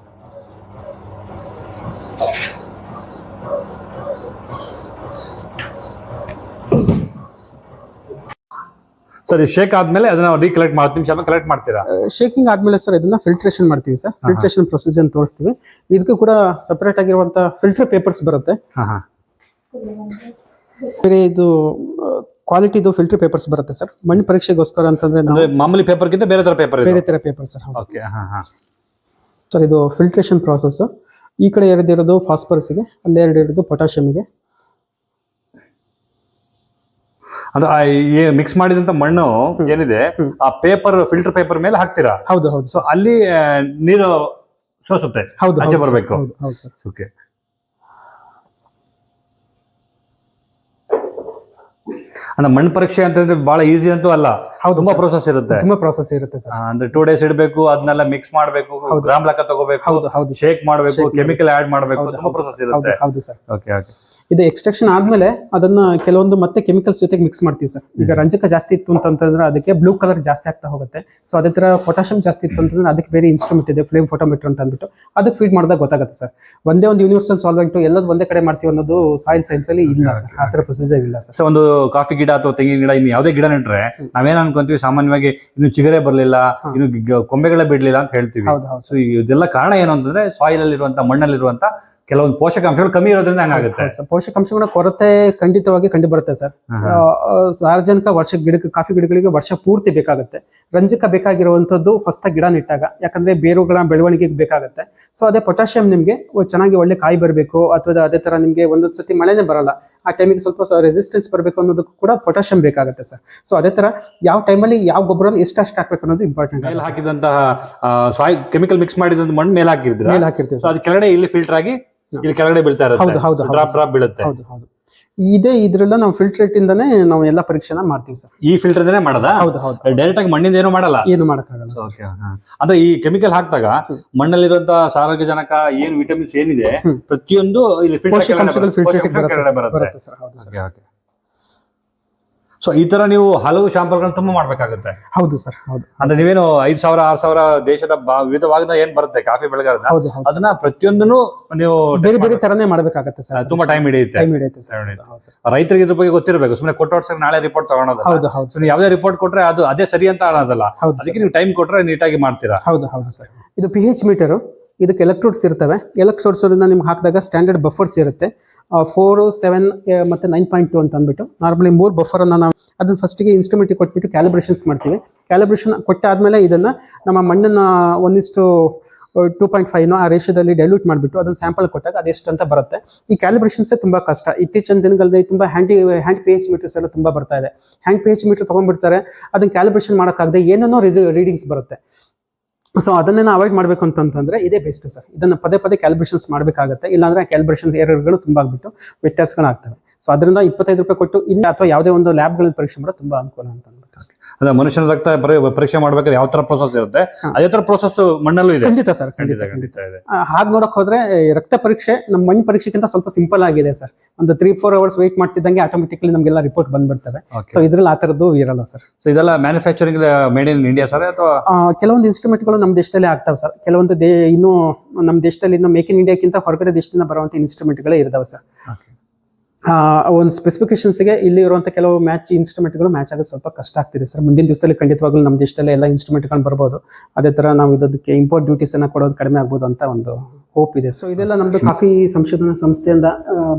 ಸರ್ ಶೇಕ್ ಆದ್ಮೇಲೆ ಅದನ್ನ ರೀಕಲೆಕ್ಟ್ ಮಾಡಿ ನಿಮಿಷ ಕಲೆಕ್ಟ್ ಮಾಡ್ತೀರಾ? ಶೇಕಿಂಗ್ ಆದ್ಮೇಲೆ ಸರ್ ಇದನ್ನ ಫಿಲ್ಟ್ರೇಷನ್ ಮಾಡ್ತೀವಿ ಸರ್. ಫಿಲ್ಟ್ರೇಷನ್ ಪ್ರೊಸೀಜರ್ ತೋರಿಸ್ತೀವಿ. ಇದಕ್ಕೂ ಕೂಡ ಸಪರೇಟ್ ಆಗಿರುವಂತ ಫಿಲ್ಟರ್ ಪೇಪರ್ಸ್ ಬರುತ್ತೆ. ಹಾ ಹಾ. ಬೇರೆ ಇದು ಕ್ವಾಲಿಟಿದು ಫಿಲ್ಟರ್ ಪೇಪರ್ಸ್ ಬರುತ್ತೆ ಸರ್. ಮಣ್ಣು ಪರೀಕ್ಷೆಗೋಸ್ಕರ ಅಂತಂದ್ರೆ ನಾವು ಅಂದ್ರೆ ಮಾಮೂಲಿ ಪೇಪರ್ಗಿಂತ ಬೇರೆ ತರ ಪೇಪರ್ ಬೇರೆ ತರ ಪೇಪರ್ ಸರ್ ಹೌದು. ಓಕೆ ಹಾ ಹಾ. ಸರ್ ಇದು ಫಿಲ್ಟ್ರೇಷನ್ ಪ್ರಾಸೆಸ್ ಈ ಕಡೆ ಎರಡಿರೋದು ಫಾಸ್ಫರಸ್ಗೆ ಅಲ್ಲಿ ಎರಡು ಇರೋದು ಪೊಟ್ಯಾಷಿಯಮ್ಗೆ ಅಂದ್ರೆ ಮಿಕ್ಸ್ ಮಾಡಿದಂತ ಮಣ್ಣು ಏನಿದೆ ಆ ಪೇಪರ್ ಫಿಲ್ಟರ್ ಪೇಪರ್ ಮೇಲೆ ಹಾಕ್ತೀರಾ? ಹೌದು ಹೌದು. ಸೊ ಅಲ್ಲಿ ಆ, ನೀರು ಸೋಸುತ್ತೆ. ಹೌದು ಆಚೆ ಹೌದು ಬರ್ಬೇಕು. ಹೌದು ಹೌದು ಸರ್. ಓಕೆ ಅಂದ್ರೆ ಮಣ್ಣು ಪರೀಕ್ಷೆ ಅಂತಂದ್ರೆ ಬಹಳ ಈಸಿ ಅಂತೂ ಅಲ್ಲ. ಹೌದು ತುಂಬಾ ಪ್ರೊಸೆಸ್ ಇರುತ್ತೆ. ತುಂಬಾ ಪ್ರೊಸೆಸ್ ಇರುತ್ತೆ ಸರ್. ಅಂದ್ರೆ ಟೂ ಡೇಸ್ ಇಡಬೇಕು ಅದನ್ನೆಲ್ಲ ಮಿಕ್ಸ್ ಮಾಡಬೇಕು. ಗ್ರಾಮ್ ಲೆಕ್ಕ ತಗೋಬೇಕು ಹೌದು ಹೌದು. ಶೇಕ್ ಮಾಡಬೇಕು ಕೆಮಿಕಲ್ ಆಡ್ ಮಾಡಬೇಕು ತುಂಬಾ ಪ್ರೋಸೆಸ್ ಇರುತ್ತೆ. ಹೌದು ಸರ್. ಓಕೆ ಓಕೆ ಇದು ಎಕ್ಸ್ಟ್ರಾಕ್ಷನ್ ಆದ್ಮೇಲೆ ಅದನ್ನ ಕೆಲವೊಂದು ಮತ್ತೆ ಕೆಮಿಕಲ್ಸ್ ಜೊತೆಗೆ ಮಿಕ್ಸ್ ಮಾಡ್ತೀವಿ ಸರ್. ಈಗ ರಂಜಕ ಜಾಸ್ತಿ ಇತ್ತು ಅಂತಂದ್ರೆ ಅದಕ್ಕೆ ಬ್ಲೂ ಕಲರ್ ಜಾಸ್ತಿ ಆಗ್ತಾ ಹೋಗುತ್ತೆ. ಸೊ ಅದೇ ತರ ಪೊಟ್ಯಾಷಿಯಂ ಜಾಸ್ತಿ ಇತ್ತು ಅಂತಂದ್ರೆ ಅದಕ್ಕೆ ಬೇರೆ ಇನ್ಸ್ಟ್ರೂಮೆಂಟ್ ಇದೆ ಫ್ಲೇಮ್ ಫೋಟೋಮೀಟರ್ ಅಂತ ಅಂದ್ಬಿಟ್ಟು. ಅದಕ್ಕೆ ಫೀಡ್ ಮಾಡಿದಾಗ ಗೊತ್ತಾಗುತ್ತೆ ಸರ್. ಒಂದೇ ಒಂದು ಯೂನಿವರ್ಸಲ್ ಸಾಲ್ವೆಂಟ್ ಎಲ್ಲದ ಒಂದೇ ಕಡೆ ಮಾಡ್ತೀವಿ ಅನ್ನೋದು ಸಾಯಿಲ್ ಸೈನ್ಸ್ ಅಲ್ಲಿ ಇಲ್ಲ ಸರ್. ಆ ತರ ಪ್ರೊಸೀಜರ್ ಇಲ್ಲ ಸರ್. ಒಂದು ಕಾಫಿ ಗಿಡ ಅಥವಾ ತೆಂಗಿನ ಗಿಡ ಇನ್ನು ಯಾವುದೇ ಗಿಡ ನೆಟ್ರೆ ನಾವೇನ್ ಅನ್ಕೊಂತೀವಿ. ಸಾಮಾನ್ಯವಾಗಿ ಇನ್ನು ಚಿಗರೆ ಬರ್ಲಿಲ್ಲ ಇನ್ನು ಕೊಂಬೆಗಳೇ ಬಿಡ್ಲಿಲ್ಲ ಅಂತ ಹೇಳ್ತೀವಿ. ಸೊ ಇದೆಲ್ಲ ಕಾರಣ ಏನು ಅಂತಂದ್ರೆ ಸಾಯಿಲ್ ಅಲ್ಲಿರುವಂತ ಮಣ್ಣಲ್ಲಿರುವಂತ ಕೆಲವೊಂದು ಪೋಷಕಾಂಶಗಳು ಕಮ್ಮಿ ಇರೋದ್ರಿಂದ ಹಂಗಾಗುತ್ತೆ ಪೋಷಕಾಂಶಗಳ ಕೊರತೆ ಖಂಡಿತವಾಗಿ ಕಂಡು ಬರುತ್ತೆ ಸರ್ ಸಾರ್ವಜನಿಕ ವರ್ಷ ಗಿಡಕ್ಕೆ ಕಾಫಿ ಗಿಡಗಳಿಗೆ ವರ್ಷ ಪೂರ್ತಿ ಬೇಕಾಗುತ್ತೆ. ರಂಜಕ ಬೇಕಾಗಿರುವಂತದ್ದು ಹೊಸ ಗಿಡ ನೆಟ್ಟಾಗ ಯಾಕಂದ್ರೆ ಬೇರುಗಳ ಬೆಳವಣಿಗೆಗೆ ಬೇಕಾಗುತ್ತೆ. ಸೊ ಅದೇ ಪೊಟ್ಯಾಷಿಯಂ ನಿಮಗೆ ಚೆನ್ನಾಗಿ ಒಳ್ಳೆ ಕಾಯಿ ಬರಬೇಕು ಅಥವಾ ಅದೇ ತರ ನಿಮಗೆ ಒಂದೊಂದು ಸತಿ ಮಳೆನೇ ಬರಲ್ಲ. ಆ ಟೈಮಿಗೆ ಸ್ವಲ್ಪ ರೆಸಿಸ್ಟೆನ್ಸ್ ಬರಬೇಕು ಅನ್ನೋದಕ್ಕೂ ಕೂಡ ಪೊಟ್ಯಾಷಿಯಂ ಬೇಕಾಗುತ್ತೆ ಸರ್ ಸೊ ಅದೇ ತರ ಯಾವ ಟೈಮಲ್ಲಿ ಯಾವ ಗೊಬ್ಬರ ಎಷ್ಟಷ್ಟು ಹಾಕ್ಬೇಕು ಅನ್ನೋದು ಇಂಪಾರ್ಟೆಂಟ್ ಹಾಕಿದಂತಹ ಸಾಯ್ ಕೆಮಿಕಲ್ ಮಿಕ್ಸ್ ಮಾಡಿದಂತ ಮಣ್ಣು ಮೇಲೆ ಹಾಕಿರ್ತೀವಿ ಮೇಲೆ ಹಾಕಿರ್ತೀವಿ ಸೊ ಅದು ಕೆಳಗಡೆ ಇಲ್ಲಿ ಫಿಲ್ಟರ್ ಆಗಿ ಇಲ್ಲಿ ಕೆಳಗಡೆ ಬೀಳ್ತಾ ಹೌದು, ಹೌದು, ಇರುತ್ತೆ ಹೌದು. ಡ್ರಾಪ್ ಡ್ರಾಪ್ ಬೀಳುತ್ತೆ. ಹೌದು ಹೌದು. ಇದೇ ಇದ್ರಲ್ಲ ನಾವು ಫಿಲ್ಟ್ರೇಟ್ ಇಂದಾನೆ ನಾವು ಎಲ್ಲ ಪರೀಕ್ಷೆನ ಮಾಡ್ತೀವಿ ಸರ್. ಈ ಫಿಲ್ಟರ್ ಮಾಡದ? ಹೌದು ಹೌದು. ಡೈರೆಕ್ಟ್ ಆಗಿ ಮಣ್ಣಿಂದ ಏನು ಮಾಡಲ್ಲ? ಏನು ಮಾಡಕ್ಕಾಗಲ್ಲ ಸರ್. Okay, ಹಾ. ಅಂದ್ರೆ ಈ ಕೆಮಿಕಲ್ ಹಾಕಿದಾಗ ಮಣ್ಣಲ್ಲಿರುವಂತ ಸಾರಜನಕ ಏನ್ ವಿಟಮಿನ್ಸ್ ಏನಿದೆ. ಪ್ರತಿಯೊಂದು ಇಲ್ಲಿ filter ಕೆಳಗಡೆ ಪೋಷಕಾಂಶಗಳು ಬರುತ್ತೆ. ಫಿಲ್ಟ್ರೇಟ್ ಪೋಷಕಾಂಶ ಕೆಳಗಡೆ ಬರುತ್ತೆ. ಬರುತ್ತೆ ಸರ್ ಹೌದು ಸರ್. Okay, okay. ಸೊ ಈ ತರ ನೀವು ಹಲವು ಶಾಂಪಲ್ಗಳನ್ನ ತುಂಬಾ ಮಾಡ್ಬೇಕಾಗುತ್ತೆ. ಹೌದು ಸರ್ ಹೌದು. ಅಂದ್ರೆ ನೀವೇನು ಐದ್ ಸಾವಿರ ಆರ್ ಸಾವಿರ ದೇಶದ ವಿವಿಧ ಭಾಗದ ಏನ್ ಬರುತ್ತೆ ಕಾಫಿ ಬೆಳೆಗಾರ ಹೌದು ಹೌದು ಅದನ್ನ ಪ್ರತಿಯೊಂದನ್ನು ನೀವು ಬೇರೆ ಬೇರೆ ತರನೇ ಮಾಡ್ಬೇಕಾಗತ್ತೆ ಸರ್. ತುಂಬಾ ಟೈಮ್ ಹಿಡಿಯುತ್ತೆ. ಟೈಮ್ ಹಿಡಿಯುತ್ತೆ ಸರ್. ಹೌದು ಸರ್. ರೈತರಿಗೆ ಇದ್ರ ಬಗ್ಗೆ ಗೊತ್ತಿರಬೇಕು. ಸುಮ್ಮನೆ ಕೊಟ್ಟು ನಾಳೆ ರಿಪೋರ್ಟ್ ತಗೊಳೋದು ಹೌದು ಹೌದು ನೀವು ಯಾವುದೇ ರಿಪೋರ್ಟ್ ಕೊಟ್ರೆ ಅದು ಅದೇ ಸರಿ ಅಂತ ಅನ್ನೋದಲ್ಲ. ಹೌದು ಸರ್. ಅದಕ್ಕೆ ನೀವು ಟೈಮ್ ಕೊಟ್ರೆ ನೀಟಾಗಿ ಮಾಡ್ತೀರಾ? ಹೌದು ಹೌದು ಸರ್. ಇದು ಪಿ ಹೆಚ್ ಮೀಟರು ಇದಕ್ಕೆ ಎಲೆಕ್ಟ್ರೋಡ್ಸ್ ಇರ್ತವೆ. ಎಲೆಕ್ಟ್ರೋಡ್ಸ್ ನಿಮ್ಗೆ ಹಾಕಿದಾಗ ಸ್ಟ್ಯಾಂಡರ್ಡ್ ಬಫರ್ಸ್ ಇರುತ್ತೆ. ಫೋರ್ ಸೆವೆನ್ ಮತ್ತೆ ನೈನ್ ಪಾಯಿಂಟ್ ಟು ಅಂತ ಅಂದ್ಬಿಟ್ಟು. ನಾರ್ಮಲಿ ಮೂರು ಬಫರನ್ನು ನಾವು ಅದನ್ನ ಫಸ್ಟಿಗೆ ಇನ್ಸ್ಟ್ರೂಮೆಂಟಿಗೆ ಕೊಟ್ಬಿಟ್ಟು ಕ್ಯಾಲಿಬ್ರೇಷನ್ಸ್ ಮಾಡ್ತೀವಿ. ಕ್ಯಾಲಿಬ್ರೇಷನ್ ಕೊಟ್ಟಾದಮೇಲೆ ಇದನ್ನ ನಮ್ಮ ಮಣ್ಣನ್ನು ಒಂದಿಷ್ಟು ಟೂ ಪಾಯಿಂಟ್ ಫೈವ್ನ ಆ ರೇಷದಲ್ಲಿ ಡೈಲ್ಯೂಟ್ ಮಾಡಿಬಿಟ್ಟು ಅದನ್ನ ಸ್ಯಾಂಪಲ್ ಕೊಟ್ಟಾಗ ಅದೆಷ್ಟು ಅಂತ ಬರುತ್ತೆ. ಈ ಕ್ಯಾಲಿಬ್ರೇಷನ್ಸೇ ತುಂಬ ಕಷ್ಟ. ಇತ್ತೀಚಿನ ದಿನಗಳಲ್ಲಿ ತುಂಬ handy hand p H meters ಎಲ್ಲ ತುಂಬ ಬರ್ತಾ ಇದೆ. ಹ್ಯಾಂಡ್ ಪಿ ಎಚ್ ಮೀಟರ್ ತೊಗೊಂಡ್ಬಿಡ್ತಾರೆ. ಅದನ್ನ ಕ್ಯಾಲಿಬ್ರೇಷನ್ ಮಾಡೋಕ್ಕಾಗದೆ ಏನೇನೋ ರೀಡಿಂಗ್ಸ್ ಬರುತ್ತೆ. ಸೊ ಅದನ್ನೇ ಅವಾಯ್ಡ್ ಮಾಡಬೇಕು ಅಂತಂದ್ರೆ ಇದೇ ಬೆಸ್ಟ್ ಸರ್ ಇದನ್ನು ಪದೇ ಪದೇ ಕ್ಯಾಲಿಬ್ರೇಷನ್ಸ್ ಮಾಡಬೇಕಾಗುತ್ತೆ. ಇಲ್ಲಾಂದ್ರೆ ಕ್ಯಾಲ್ಬ್ರೇಷನ್ಸ್ ಏರರ್ಗಳು ತುಂಬ ಆಗ್ಬಿಟ್ಟು ವ್ಯತ್ಯಾಸಗಳಾಗ್ತವೆ. ಸೊ ಅದರಿಂದ ಇಪ್ಪತ್ತೈದು ರೂಪಾಯಿ ಕೊಟ್ಟು ಇನ್ನು ಅಥವಾ ಯಾವುದೇ ಒಂದು ಲ್ಯಾಬ್ಗಳಲ್ಲಿ ಪರೀಕ್ಷೆ ಮಾಡೋದು ತುಂಬಾ ಅನುಕೂಲ ಅಂತ ಅಂದ್ರೆ ಮನುಷ್ಯನ ರಕ್ತ ಪರಿ- ಪರೀಕ್ಷೆ ಮಾಡ್ಬೇಕಾದ್ರೆ ಯಾವ ತರ ಪ್ರೋಸೆಸ್ ಇರುತ್ತೆ? ಅದೇ ತರ ಪ್ರೋಸೆಸ್ ಮಣ್ಣಲ್ಲೂ ಇದೆ. ಖಂಡಿತ ಸರ್ ಖಂಡಿತ ಖಂಡಿತ ಇದೆ. ಹಾಗೆ ನೋಡಕ್ ಹೋದ್ರೆ ರಕ್ತ ಪರೀಕ್ಷೆ ನಮ್ಮ ಮಣ್ಣು ಪರೀಕ್ಷೆಗಿಂತ ಸ್ವಲ್ಪ ಸಿಂಪಲ್ ಆಗಿದೆ ಸರ್. ಒಂದು ತ್ರೀ ಫೋರ್ ಅವರ್ಸ್ ವೆಯ್ಟ್ ಮಾಡ್ತಿದ್ದಂಗೆ ಆಟೋಮೆಟಿಕ್ಲಿ ನಮಗೆಲ್ಲ ರಿಪೋರ್ಟ್ ಬಂದ್ಬಿಡ್ತವೆ. ಸೊ ಇದ್ರಲ್ಲಿ ಆ ತರದ್ದು ಇರಲ್ಲ ಸರ್. ಸೊ ಇದೆಲ್ಲ manufacturing made in India sir ಅಥವಾ? ಕೆಲವೊಂದು ಇನ್ಸ್ಟ್ರೂಮೆಂಟ್ಗಳು ನಮ್ಮ ದೇಶದಲ್ಲೇ ಆಗ್ತಾವೆ ಸರ್. ಕೆಲವೊಂದು ದೇ ಇನ್ನೂ ನಮ್ಮ ದೇಶದಲ್ಲಿ ಇನ್ನು ಮೇಕ್ ಇನ್ ಇಂಡಿಯಾಕ್ಕಿಂತ ಹೊರಗಡೆ ದೇಶದಿಂದ ಬರುವಂಥ ಇನ್ಸ್ಟ್ರೂಮೆಂಟ್ಗಳೇ ಇರ್ತಾವೆ ಸರ್. ಒಂದು ಸ್ಪೆಸಿಫಿಕೇಶನ್ಸ್ಗೆ ಇಲ್ಲಿ ಇರುವಂಥ ಕೆಲವು ಮ್ಯಾಚ್ ಇನ್ಸ್ಟ್ರೂಮೆಂಟ್ಗಳು ಮ್ಯಾಚ್ ಆಗೋದು ಸ್ವಲ್ಪ ಕಷ್ಟ ಆಗ್ತಿದೆ ಸರ್ ಮುಂದಿನ ದಿವಸದಲ್ಲಿ ಖಂಡಿತವಾಗ್ಲೂ ನಮ್ಮ ದೇಶದಲ್ಲೇ ಎಲ್ಲ ಇನ್ಸ್ಟ್ರೂಮೆಂಟ್ಗಳು ಬರ್ಬೋದು. ಅದೇ ಥರ ನಾವು ಇದಕ್ಕೆ ಇಂಪೋರ್ಟ್ ಡ್ಯೂಟೀಸನ್ನು ಕೊಡೋದು ಕಡಿಮೆ ಆಗ್ಬೋದು ಅಂತ ಒಂದು ಹೋಪ್ ಇದೆ. ಸೊ ಇದೆಲ್ಲ ನಮ್ಮದು ಕಾಫಿ ಸಂಶೋಧನಾ ಸಂಸ್ಥೆಯಿಂದ